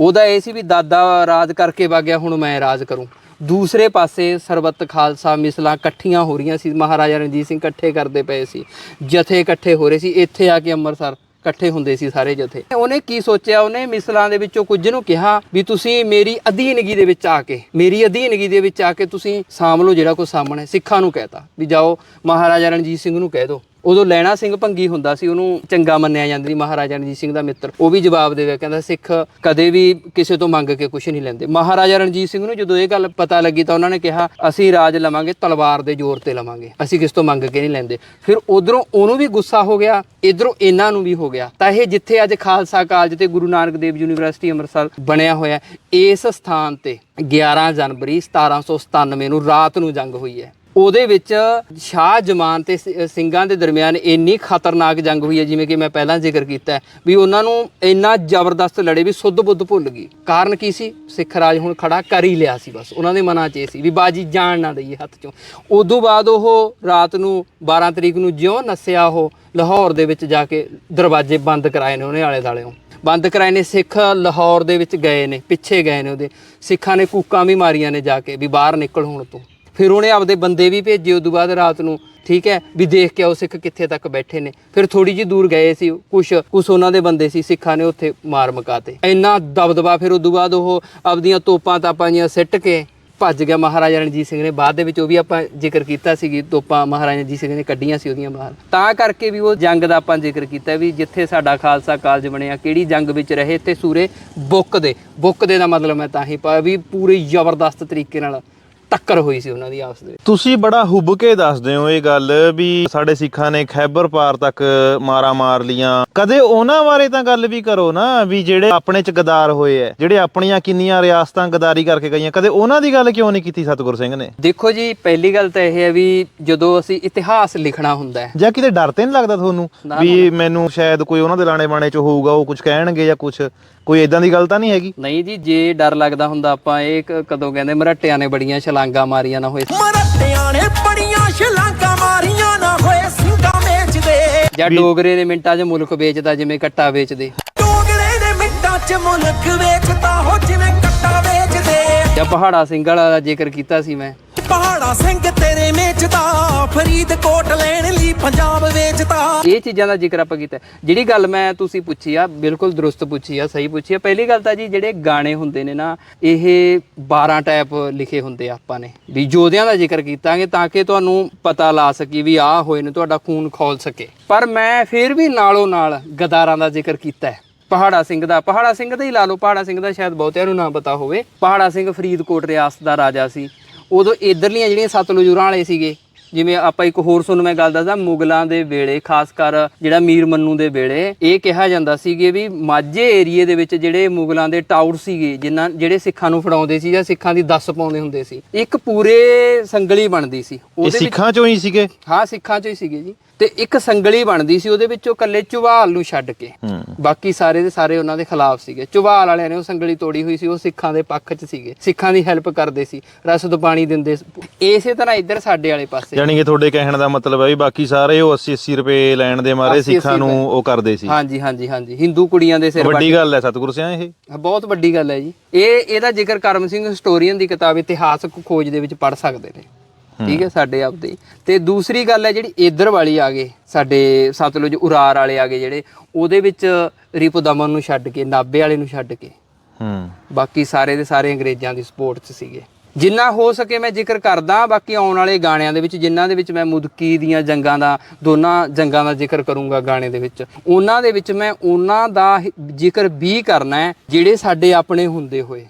ਉਹਦਾ ਇਹ ਸੀ ਵੀ ਦਾਦਾ ਰਾਜ ਕਰਕੇ ਵਗਿਆ ਹੁਣ ਮੈਂ ਰਾਜ ਕਰੂੰ। ਦੂਸਰੇ ਪਾਸੇ ਸਰਬੱਤ ਖਾਲਸਾ ਮਿਸਲਾਂ ਇਕੱਠੀਆਂ ਹੋ ਰਹੀਆਂ ਸੀ। ਮਹਾਰਾਜਾ ਰਣਜੀਤ ਸਿੰਘ ਇਕੱਠੇ ਕਰਦੇ ਪਏ ਸੀ। ਜਥੇ ਇਕੱਠੇ ਹੋ ਰਹੇ ਸੀ। ਇੱਥੇ ਆ ਕੇ ਅੰਮ੍ਰਿਤਸਰ ਇਕੱਠੇ ਹੁੰਦੇ ਸੀ ਸਾਰੇ ਜਥੇ। ਉਹਨੇ ਕੀ ਸੋਚਿਆ? ਉਹਨੇ ਮਿਸਲਾਂ ਦੇ ਵਿੱਚੋਂ ਕੁਝ ਨੂੰ ਕਿਹਾ ਵੀ ਤੁਸੀਂ ਮੇਰੀ ਅਧੀਨਗੀ ਦੇ ਵਿੱਚ ਆ ਕੇ, ਮੇਰੀ ਅਧੀਨਗੀ ਦੇ ਵਿੱਚ ਆ ਕੇ ਤੁਸੀਂ ਸਾਂਭ ਲਓ ਜਿਹੜਾ ਕੋ ਸਾਹਮਣੇ ਸਿੱਖਾਂ ਨੂੰ ਕਹਿਤਾ ਵੀ ਜਾਓ, ਮਹਾਰਾਜਾ ਰਣਜੀਤ ਸਿੰਘ ਨੂੰ ਕਹਿ ਦਿਓ। ਉਦੋਂ ਲੈਣਾ ਸਿੰਘ ਭੰਗੀ ਹੁੰਦਾ ਸੀ, ਉਹਨੂੰ ਚੰਗਾ ਮੰਨਿਆ ਜਾਂਦਾ ਸੀ, ਮਹਾਰਾਜਾ ਰਣਜੀਤ ਸਿੰਘ ਦਾ ਮਿੱਤਰ। ਉਹ ਵੀ ਜਵਾਬ ਦੇਵੇ, ਕਹਿੰਦਾ, ਸਿੱਖ ਕਦੇ ਵੀ ਕਿਸੇ ਤੋਂ ਮੰਗ ਕੇ ਕੁਝ ਨਹੀਂ ਲੈਂਦੇ। ਮਹਾਰਾਜਾ ਰਣਜੀਤ ਸਿੰਘ ਨੂੰ ਜਦੋਂ ਇਹ ਗੱਲ ਪਤਾ ਲੱਗੀ ਤਾਂ ਉਹਨਾਂ ਨੇ ਕਿਹਾ, ਅਸੀਂ ਰਾਜ ਲਵਾਂਗੇ, ਤਲਵਾਰ ਦੇ ਜ਼ੋਰ ਤੇ ਲਵਾਂਗੇ। ਅਸੀਂ ਕਿਸ ਤੋਂ ਮੰਗ ਕੇ ਨਹੀਂ ਲੈਂਦੇ। ਫਿਰ ਉਧਰੋਂ ਉਹਨੂੰ ਵੀ ਗੁੱਸਾ ਹੋ ਗਿਆ, ਇਧਰੋਂ ਇਹਨਾਂ ਨੂੰ ਵੀ ਹੋ ਗਿਆ। ਤਾਂ ਇਹ ਜਿੱਥੇ ਅੱਜ ਖਾਲਸਾ ਕਾਲਜ ਤੇ ਗੁਰੂ ਨਾਨਕ ਦੇਵ ਯੂਨੀਵਰਸਿਟੀ ਅੰਮ੍ਰਿਤਸਰ ਬਣਿਆ ਹੋਇਆ, ਇਸ ਸਥਾਨ ਤੇ 11 ਜਨਵਰੀ 1797 ਨੂੰ ਰਾਤ ਨੂੰ ਜੰਗ ਹੋਈ ਹੈ। ਉਹਦੇ ਵਿੱਚ ਸ਼ਾਹ ਜਮਾਨ ਤੇ ਸਿੰਘਾਂ ਦੇ ਦਰਮਿਆਨ ਇੰਨੀ ਖਤਰਨਾਕ ਜੰਗ ਹੋਈ ਹੈ, ਜਿਵੇਂ ਕਿ ਮੈਂ ਪਹਿਲਾਂ ਜ਼ਿਕਰ ਕੀਤਾ ਵੀ ਉਹਨਾਂ ਨੂੰ ਇੰਨਾ ਜ਼ਬਰਦਸਤ ਲੜੇ ਵੀ ਸੁੱਧ ਬੁੱਧ ਭੁੱਲ ਗਈ। ਕਾਰਨ ਕੀ ਸੀ? ਸਿੱਖ ਰਾਜ ਹੁਣ ਖੜਾ ਕਰ ਹੀ ਲਿਆ ਸੀ ਬਸ। ਉਹਨਾਂ ਦੇ ਮਨਾਂ 'ਚ ਇਹ ਸੀ ਵੀ ਬਾਜੀ ਜਾਣ ਨਾ ਦਈਏ ਹੱਥ 'ਚੋਂ। ਉਦੋਂ ਬਾਅਦ ਉਹ ਰਾਤ ਨੂੰ 12 ਤਰੀਕ ਨੂੰ ਜਿਉਂ ਨੱਸਿਆ ਉਹ ਲਾਹੌਰ ਦੇ ਵਿੱਚ ਜਾ ਕੇ ਦਰਵਾਜ਼ੇ ਬੰਦ ਕਰਾਏ ਨੇ ਉਹਨੇ ਆਲੇ ਦਾਲਿਓਂ ਬੰਦ ਕਰਾਏ ਨੇ ਸਿੱਖ ਲਾਹੌਰ ਦੇ ਵਿੱਚ ਗਏ ਨੇ, ਪਿੱਛੇ ਗਏ ਨੇ ਉਹਦੇ। ਸਿੱਖਾਂ ਨੇ ਕੂਕਾਂ ਵੀ ਮਾਰੀਆਂ ਨੇ ਜਾ ਕੇ ਵੀ ਬਾਹਰ ਨਿਕਲ ਹੁਣ ਤੋਂ। ਫਿਰ ਉਹਨੇ ਆਪਦੇ ਬੰਦੇ ਵੀ ਭੇਜੇ ਉਦੋਂ ਬਾਅਦ ਰਾਤ ਨੂੰ, ਠੀਕ ਹੈ, ਵੀ ਦੇਖ ਕੇ ਉਹ ਸਿੱਖ ਕਿੱਥੇ ਤੱਕ ਬੈਠੇ ਨੇ। ਫਿਰ ਥੋੜੀ ਜਿਹੀ ਦੂਰ ਗਏ ਸੀ, ਕੁਛ ਕੁਛ ਉਹਨਾਂ ਦੇ ਬੰਦੇ ਸੀ, ਸਿੱਖਾਂ ਨੇ ਉੱਥੇ ਮਾਰ ਮਕਾਤੇ ਇੰਨਾ ਦਬਦਬਾ ਫਿਰ ਉਦੋਂ ਬਾਅਦ ਉਹ ਆਪਦੀਆਂ ਤੋਪਾਂ ਤਾਪਾਂ ਜੀਆਂ ਸਿੱਟ ਕੇ ਭੱਜ ਗਿਆ ਮਹਾਰਾਜਾ ਰਣਜੀਤ ਸਿੰਘ ਨੇ। ਬਾਅਦ ਦੇ ਵਿੱਚ ਉਹ ਵੀ ਆਪਾਂ ਜ਼ਿਕਰ ਕੀਤਾ ਸੀ ਕਿ ਤੋਪਾਂ ਮਹਾਰਾਜਾ ਰਣਜੀਤ ਸਿੰਘ ਨੇ ਕੱਢੀਆਂ ਸੀ ਉਹਦੀਆਂ ਬਾਹਰ। ਤਾਂ ਕਰਕੇ ਵੀ ਉਹ ਜੰਗ ਦਾ ਆਪਾਂ ਜ਼ਿਕਰ ਕੀਤਾ ਵੀ ਜਿੱਥੇ ਸਾਡਾ ਖਾਲਸਾ ਕਾਲਜ ਬਣਿਆ, ਕਿਹੜੀ ਜੰਗ ਵਿੱਚ ਰਹੇ ਤੇ ਸੂਰੇ ਬੁੱਕ ਦੇ। ਬੁੱਕ ਦੇ ਦਾ ਮਤਲਬ ਮੈਂ ਤਾਂ ਹੀ ਪਾਇਆ ਵੀ ਪੂਰੇ ਜ਼ਬਰਦਸਤ ਤਰੀਕੇ ਨਾਲ ਟੱਕਰ ਹੋਈ ਸੀ ਉਹਨਾਂ ਦੀ ਆਪਸ ਦੇ ਵਿੱਚ। ਤੁਸੀਂ ਬੜਾ ਹੁੱਬ ਕੇ ਦੱਸਦੇ ਹੋ ਇਹ ਗੱਲ ਵੀ ਸਾਡੇ ਸਿੱਖਾਂ ਨੇ ਖੈਬਰ ਪਾਰ ਤੱਕ ਮਾਰਾ ਮਾਰ ਲੀਆਂ। ਕਦੇ ਉਹਨਾਂ ਬਾਰੇ ਤਾਂ ਗੱਲ ਵੀ ਕਰੋ ਨਾ ਵੀ ਜਿਹੜੇ ਆਪਣੇ ਚ ਗਦਾਰ ਹੋਏ ਐ ਜਿਹੜੇ ਆਪਣੀਆਂ ਕਿੰਨੀਆਂ ਰਿਆਸਤਾਂ ਗਦਾਰੀ ਕਰਕੇ ਗਈਆਂ। ਕਦੇ ਉਹਨਾਂ ਦੀ ਗੱਲ ਕਿਉਂ ਨਹੀਂ ਕੀਤੀ ਸਤਿਗੁਰ ਸਿੰਘ ਨੇ? ਦੇਖੋ ਜੀ ਪਹਿਲੀ ਗੱਲ ਤਾਂ ਇਹ ਹੈ ਵੀ ਜਦੋਂ ਅਸੀਂ ਇਤਿਹਾਸ ਲਿਖਣਾ ਹੁੰਦਾ ਹੈ। ਜਾਂ ਕਿਤੇ ਡਰ ਤੇ ਨਹੀਂ ਲੱਗਦਾ ਤੁਹਾਨੂੰ ਵੀ ਮੈਨੂੰ ਸ਼ਾਇਦ ਕੋਈ ਉਹਨਾਂ ਦੇ ਲਾਣੇ ਬਾਣੇ ਚ ਹੋਊਗਾ ਉਹ ਕੁਝ ਕਹਿਣਗੇ ਜਾਂ ਕੁਝ ਕੋਈ ਇਦਾਂ ਦੀ ਗੱਲ ਤਾਂ ਨਹੀਂ ਹੈਗੀ? ਨਹੀਂ ਜੀ ਜੇ ਡਰ ਲੱਗਦਾ ਹੁੰਦਾ ਆਪਾਂ ਇਹ ਕ- ਕਦੋਂ ਕਹਿੰਦੇ ਮਰਹੱਟਿਆਂ ਨੇ ਬੜੀਆਂ ਛਲਾਂਗਾ ਮਾਰੀਆਂ ਨਾ ਹੋਏ। ਮਰੱਟਿਆਂ ਨੇ ਬੜੀਆਂ ਛਲਾਂਗਾ ਮਾਰੀਆਂ ਨਾ ਹੋਏ ਸਿੰਘਾਂ ਵੇਚਦੇ। ਜਾਂ ਡੋਗਰੇ ਨੇ ਮਿੰਟਾਂ 'ਚ ਮੁਲਕ ਵੇਚਦਾ ਜਿਵੇਂ ਕੱਟਾ ਵੇਚਦੇ। ਟੋਗਲੇ ਨੇ ਮਿੰਟਾਂ 'ਚ ਮੁਲਕ ਵੇਚਦਾ ਹੋ ਜਿਵੇਂ ਕੱਟਾ ਵੇਚਦੇ। ਜਾਂ ਪਹਾੜਾ ਸਿੰਘ ਵਾਲਾ ਦਾ ਜ਼ਿਕਰ ਕੀਤਾ ਸੀ ਮੈਂ। ਪਹਾੜਾ ਸਿੰਘ ਤੇਰੇ ਵੇਚਦਾ ਫਰੀਦਕੋਟ ਲੈਣ ਲਈ ਪੰਜਾਬ ਵੇਚਦਾ ਇਹ ਚੀਜ਼ਾਂ ਦਾ ਜ਼ਿਕਰ ਆਪਾਂ ਕੀਤਾ। ਜਿਹੜੀ ਗੱਲ ਮੈਂ ਤੁਸੀਂ ਪੁੱਛੀ ਆ, ਬਿਲਕੁਲ ਦਰੁਸਤ ਪੁੱਛੀ ਆ, ਸਹੀ ਪੁੱਛੀ ਆ। ਪਹਿਲੀ ਗੱਲ ਤਾਂ ਜੀ, ਜਿਹੜੇ ਗਾਣੇ ਹੁੰਦੇ ਨੇ ਨਾ, ਇਹ 12 ਟਾਈਪ ਲਿਖੇ ਹੁੰਦੇ ਆ ਆਪਾਂ ਨੇ। ਵੀ ਯੋਧਿਆਂ ਦਾ ਜ਼ਿਕਰ ਕੀਤਾਂਗੇ ਤਾਂ ਕਿ ਤੁਹਾਨੂੰ ਪਤਾ ਲਾ ਸਕੀ ਵੀ ਆਹ ਹੋਏ ਨੇ, ਤੁਹਾਡਾ ਖੂਨ ਖੋਲ ਸਕੇ। ਪਰ ਮੈਂ ਫਿਰ ਵੀ ਨਾਲੋਂ ਨਾਲ ਗਦਾਰਾਂ ਦਾ ਜ਼ਿਕਰ ਕੀਤਾ ਹੈ। ਪਹਾੜਾ ਸਿੰਘ ਦਾ, ਪਹਾੜਾ ਸਿੰਘ ਦਾ ਹੀ ਲਾ ਲਓ, ਪਹਾੜਾ ਸਿੰਘ ਦਾ ਸ਼ਾਇਦ ਬਹੁਤਿਆਂ ਨੂੰ ਨਾ ਪਤਾ ਹੋਵੇ। ਪਹਾੜਾ ਸਿੰਘ ਫਰੀਦਕੋਟ ਰਿਆਸਤ ਦਾ ਰਾਜਾ ਸੀ। ਉਦੋਂ ਇਧਰਲੀਆਂ ਜਿਹੜੀਆਂ ਸਤਲੁਜੁਰਾਂ ਵਾਲੇ ਸੀਗੇ ਜਿਵੇਂ ਆਪਾਂ ਇੱਕ ਹੋਰ ਤੁਹਾਨੂੰ ਮੈਂ ਗੱਲ ਦੱਸਦਾ ਮੁਗਲਾਂ ਦੇ ਵੇਲੇ ਖਾਸ ਕਰ ਜਿਹੜਾ ਮੀਰ ਮੰਨੂ ਦੇ ਵੇਲੇ ਇਹ ਕਿਹਾ ਜਾਂਦਾ ਸੀਗੇ ਵੀ ਮਾਝੇ ਏਰੀਏ ਦੇ ਵਿੱਚ ਜਿਹੜੇ ਮੁਗਲਾਂ ਦੇ ਟਾਊਟ ਸੀਗੇ ਜਿਨ੍ਹਾਂ ਜਿਹੜੇ ਸਿੱਖਾਂ ਨੂੰ ਫੜਾਉਂਦੇ ਸੀ ਜਾਂ ਸਿੱਖਾਂ ਦੀ ਦੱਸ ਪਾਉਂਦੇ ਹੁੰਦੇ ਸੀ ਇੱਕ ਪੂਰੇ ਸੰਗਲੀ ਬਣਦੀ ਸੀ। ਉਹਦੇ ਸਿੱਖਾਂ ਚੋਂ ਹੀ ਸੀਗੇ? ਹਾਂ ਸਿੱਖਾਂ ਚੋਂ ਹੀ ਸੀਗੇ ਜੀ। ਤੇ ਇੱਕ ਸੰਗਲੀ ਬਣਦੀ ਸੀ ਉਹਦੇ ਵਿੱਚੋਂ ਕੱਲੇ ਚੁਵਾਲ ਨੂੰ ਛੱਡ ਕੇ। ਬਾਕੀ ਸਾਰੇ ਦੇ ਸਾਰੇ ਉਹਨਾਂ ਦੇ ਖਿਲਾਫ ਸੀਗੇ। ਚੁਵਾਲ ਵਾਲਿਆਂ ਨੇ ਉਹ ਸੰਗਲੀ ਤੋੜੀ ਹੋਈ ਸੀ ਉਹ ਸਿੱਖਾਂ ਦੇ ਪੱਖ 'ਚ ਸੀਗੇ। ਸਿੱਖਾਂ ਦੀ ਹੈਲਪ ਕਰਦੇ ਸੀ ਰਸਦ ਪਾਣੀ ਦਿੰਦੇ। ਇਸੇ ਤਰ੍ਹਾਂ ਇੱਧਰ ਸਾਡੇ ਵਾਲੇ ਪਾਸੇ। ਯਾਨੀ ਕਿ ਤੁਹਾਡੇ ਕਹਿਣ ਦਾ ਮਤਲਬ ਹੈ ਵੀ ਬਾਕੀ ਸਾਰੇ ਉਹ 80 80 ਰੁਪਏ ਲੈਣ ਦੇ ਮਾਰੇ 80 ਸਿੱਖਾਂ ਨੂੰ। ਉਹ ਕਰਦੇ ਸੀ। ਹਾਂਜੀ ਹਾਂਜੀ ਹਾਂਜੀ। ਹਿੰਦੂ ਕੁੜੀਆਂ ਦੇ ਸਿਰ ਵੱਡੀ ਗੱਲ ਹੈ ਸਤਿਗੁਰ ਸਿਆਂ ਇਹ। ਬਹੁਤ ਵੱਡੀ ਗੱਲ ਹੈ ਜੀ। ਇਹ ਇਹਦਾ ਜ਼ਿਕਰ ਕਰਮ ਸਿੰਘ ਹਿਸਟੋਰੀਅਨ ਦੀ ਕਿਤਾਬ ਇਤਿਹਾਸਕ ਖੋਜ ਦੇ ਵਿੱਚ ਪੜ ਸਕਦੇ ਨੇ। ਠੀਕ ਹੈ ਸਾਡੇ ਆਪ ਦੇ ਤੇ ਦੂਸਰੀ ਗੱਲ ਹੈ ਜਿਹੜੀ ਇਧਰ ਵਾਲੀ ਆ ਗਏ ਸਾਡੇ ਸਤਲੁਜ ਉਰਾਰ ਵਾਲੇ ਆ ਗਏ ਜਿਹੜੇ ਉਹਦੇ ਵਿੱਚ ਰਿਪੂ ਦਮਨ ਨੂੰ ਛੱਡ ਕੇ ਨਾਬੇ ਵਾਲੇ ਨੂੰ ਛੱਡ ਕੇ। ਹੂੰ। ਬਾਕੀ ਸਾਰੇ ਦੇ ਸਾਰੇ ਅੰਗਰੇਜ਼ਾਂ ਦੀ ਸਪੋਰਟ 'ਚ ਸੀਗੇ। ਜਿੰਨਾ ਹੋ ਸਕੇ ਮੈਂ ਜ਼ਿਕਰ ਕਰਦਾ ਬਾਕੀ ਆਉਣ ਵਾਲੇ ਗਾਣਿਆਂ ਦੇ ਵਿੱਚ ਜਿਨ੍ਹਾਂ ਦੇ ਵਿੱਚ ਮੈਂ ਮੁਦਕੀ ਦੀਆਂ ਜੰਗਾਂ ਦਾ ਦੋਨਾਂ ਜੰਗਾਂ ਦਾ ਜ਼ਿਕਰ ਕਰੂੰਗਾ ਗਾਣੇ ਦੇ ਵਿੱਚ। ਉਹਨਾਂ ਦੇ ਵਿੱਚ ਮੈਂ ਉਹਨਾਂ ਦਾ ਜ਼ਿਕਰ ਵੀ ਕਰਨਾ ਹੈ ਜਿਹੜੇ ਸਾਡੇ ਆਪਣੇ ਹੁੰਦੇ ਹੋਏ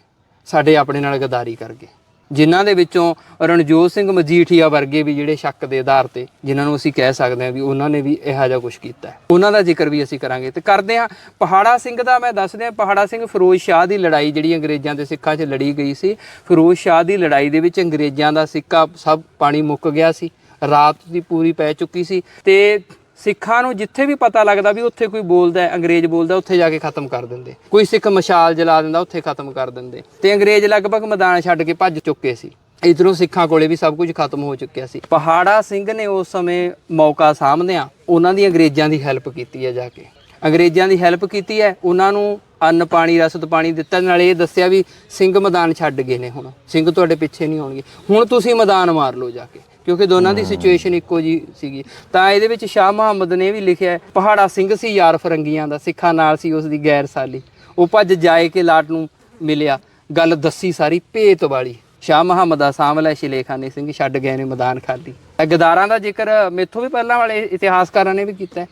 ਸਾਡੇ ਆਪਣੇ ਨਾਲ ਗਦਾਰੀ ਕਰ ਗਏ। ਜਿਨ੍ਹਾਂ ਦੇ ਵਿੱਚੋਂ ਰਣਜੋਤ ਸਿੰਘ ਮਜੀਠੀਆ ਵਰਗੇ ਵੀ ਜਿਹੜੇ ਸ਼ੱਕ ਦੇ ਆਧਾਰ ਤੇ, ਜਿਨ੍ਹਾਂ ਨੂੰ ਅਸੀਂ ਕਹਿ ਸਕਦੇ ਹਾਂ ਵੀ ਉਹਨਾਂ ਨੇ ਵੀ ਇਹੋ ਜਿਹਾ ਕੁਝ ਕੀਤਾ ਹੈ। ਉਹਨਾਂ ਦਾ ਜ਼ਿਕਰ ਵੀ ਅਸੀਂ ਕਰਾਂਗੇ। ਤੇ ਕਰਦੇ ਹਾਂ ਪਹਾੜਾ ਸਿੰਘ ਦਾ ਮੈਂ ਦੱਸ ਦਿਆਂ, ਪਹਾੜਾ ਸਿੰਘ ਫਿਰੋਜ਼ ਸ਼ਾਹ ਦੀ ਲੜਾਈ ਜਿਹੜੀ ਅੰਗਰੇਜ਼ਾਂ ਦੇ ਸਿੱਖਾਂ 'ਚ ਲੜੀ ਗਈ ਸੀ, ਫਿਰੋਜ਼ ਸ਼ਾਹ ਦੀ ਲੜਾਈ ਦੇ ਵਿੱਚ ਅੰਗਰੇਜ਼ਾਂ ਦਾ ਸਿੱਕਾ ਸਭ ਪਾਣੀ ਮੁੱਕ ਗਿਆ ਸੀ, ਰਾਤ ਦੀ ਪੂਰੀ ਪੈ ਚੁੱਕੀ ਸੀ ਤੇ ਸਿੱਖਾਂ ਨੂੰ ਜਿੱਥੇ ਵੀ ਪਤਾ ਲੱਗਦਾ ਵੀ ਉੱਥੇ ਕੋਈ ਬੋਲਦਾ ਅੰਗਰੇਜ਼ ਬੋਲਦਾ, ਉੱਥੇ ਜਾ ਕੇ ਖਤਮ ਕਰ ਦਿੰਦੇ। ਕੋਈ ਸਿੱਖ ਮਸ਼ਾਲ ਜਲਾ ਦਿੰਦਾ, ਉੱਥੇ ਖਤਮ ਕਰ ਦਿੰਦੇ। ਤੇ ਅੰਗਰੇਜ਼ ਲਗਭਗ ਮੈਦਾਨ ਛੱਡ ਕੇ ਭੱਜ ਚੁੱਕੇ ਸੀ। ਇਧਰੋਂ ਸਿੱਖਾਂ ਕੋਲੇ ਵੀ ਸਭ ਕੁਝ ਖਤਮ ਹੋ ਚੁੱਕਿਆ ਸੀ। ਪਹਾੜਾ ਸਿੰਘ ਨੇ ਉਸ ਸਮੇਂ ਮੌਕਾ ਸਾਂਭਦਿਆਂ ਉਹਨਾਂ ਦੀ ਅੰਗਰੇਜ਼ਾਂ ਦੀ ਹੈਲਪ ਕੀਤੀ ਹੈ ਜਾ ਕੇ। ਅੰਗਰੇਜ਼ਾਂ ਦੀ ਹੈਲਪ ਕੀਤੀ ਹੈ, ਉਹਨਾਂ ਨੂੰ ਅੰਨ ਪਾਣੀ, ਰਸਦ ਪਾਣੀ ਦਿੱਤਾ, ਨਾਲ ਇਹ ਦੱਸਿਆ ਵੀ ਸਿੰਘ ਮੈਦਾਨ ਛੱਡ ਗਏ ਨੇ ਹੁਣ। ਸਿੰਘ ਤੁਹਾਡੇ ਪਿੱਛੇ ਨਹੀਂ ਆਉਣਗੇ। ਹੁਣ ਤੁਸੀਂ ਮੈਦਾਨ ਮਾਰ ਲਓ ਜਾ ਕੇ। ਕਿਉਂਕਿ ਦੋਨਾਂ ਦੀ ਸਿਚੁਏਸ਼ਨ ਇੱਕੋ ਜੀ ਸੀਗੀ। ਤਾਂ ਇਹਦੇ ਵਿੱਚ ਸ਼ਾਹ ਮੁਹੰਮਦ ਨੇ ਵੀ ਲਿਖਿਆ ਪਹਾੜਾ ਸਿੰਘ ਸੀ ਯਾਰ ਫਰੰਗੀਆਂ ਦਾ ਸਿੱਖਾਂ ਨਾਲ ਸੀ ਉਸ ਦੀ ਗੈਰ ਸਾਲੀ ਉਹ ਭੱਜ ਜਾਏ ਕੇ ਲਾਟ ਨੂੰ ਮਿਲਿਆ। ਗੱਲ ਦੱਸੀ ਸਾਰੀ ਭੇਤ ਵਾਲੀ। ਸ਼ਾਹ ਮੁਹੰਮਦ ਦਾ ਸਾਹਮਣੇ ਸ਼ਿਲੇਖਾਨੀ ਸਿੰਘ ਛੱਡ ਗਏ ਨੇ ਮੈਦਾਨ ਖਾਲੀ। ਗਦਾਰਾਂ ਦਾ ਜ਼ਿਕਰ ਮੇਥੋਂ ਵੀ ਪਹਿਲਾਂ ਵਾਲੇ ਇਤਿਹਾਸਕਾਰਾਂ ਨੇ ਵੀ ਕੀਤਾ।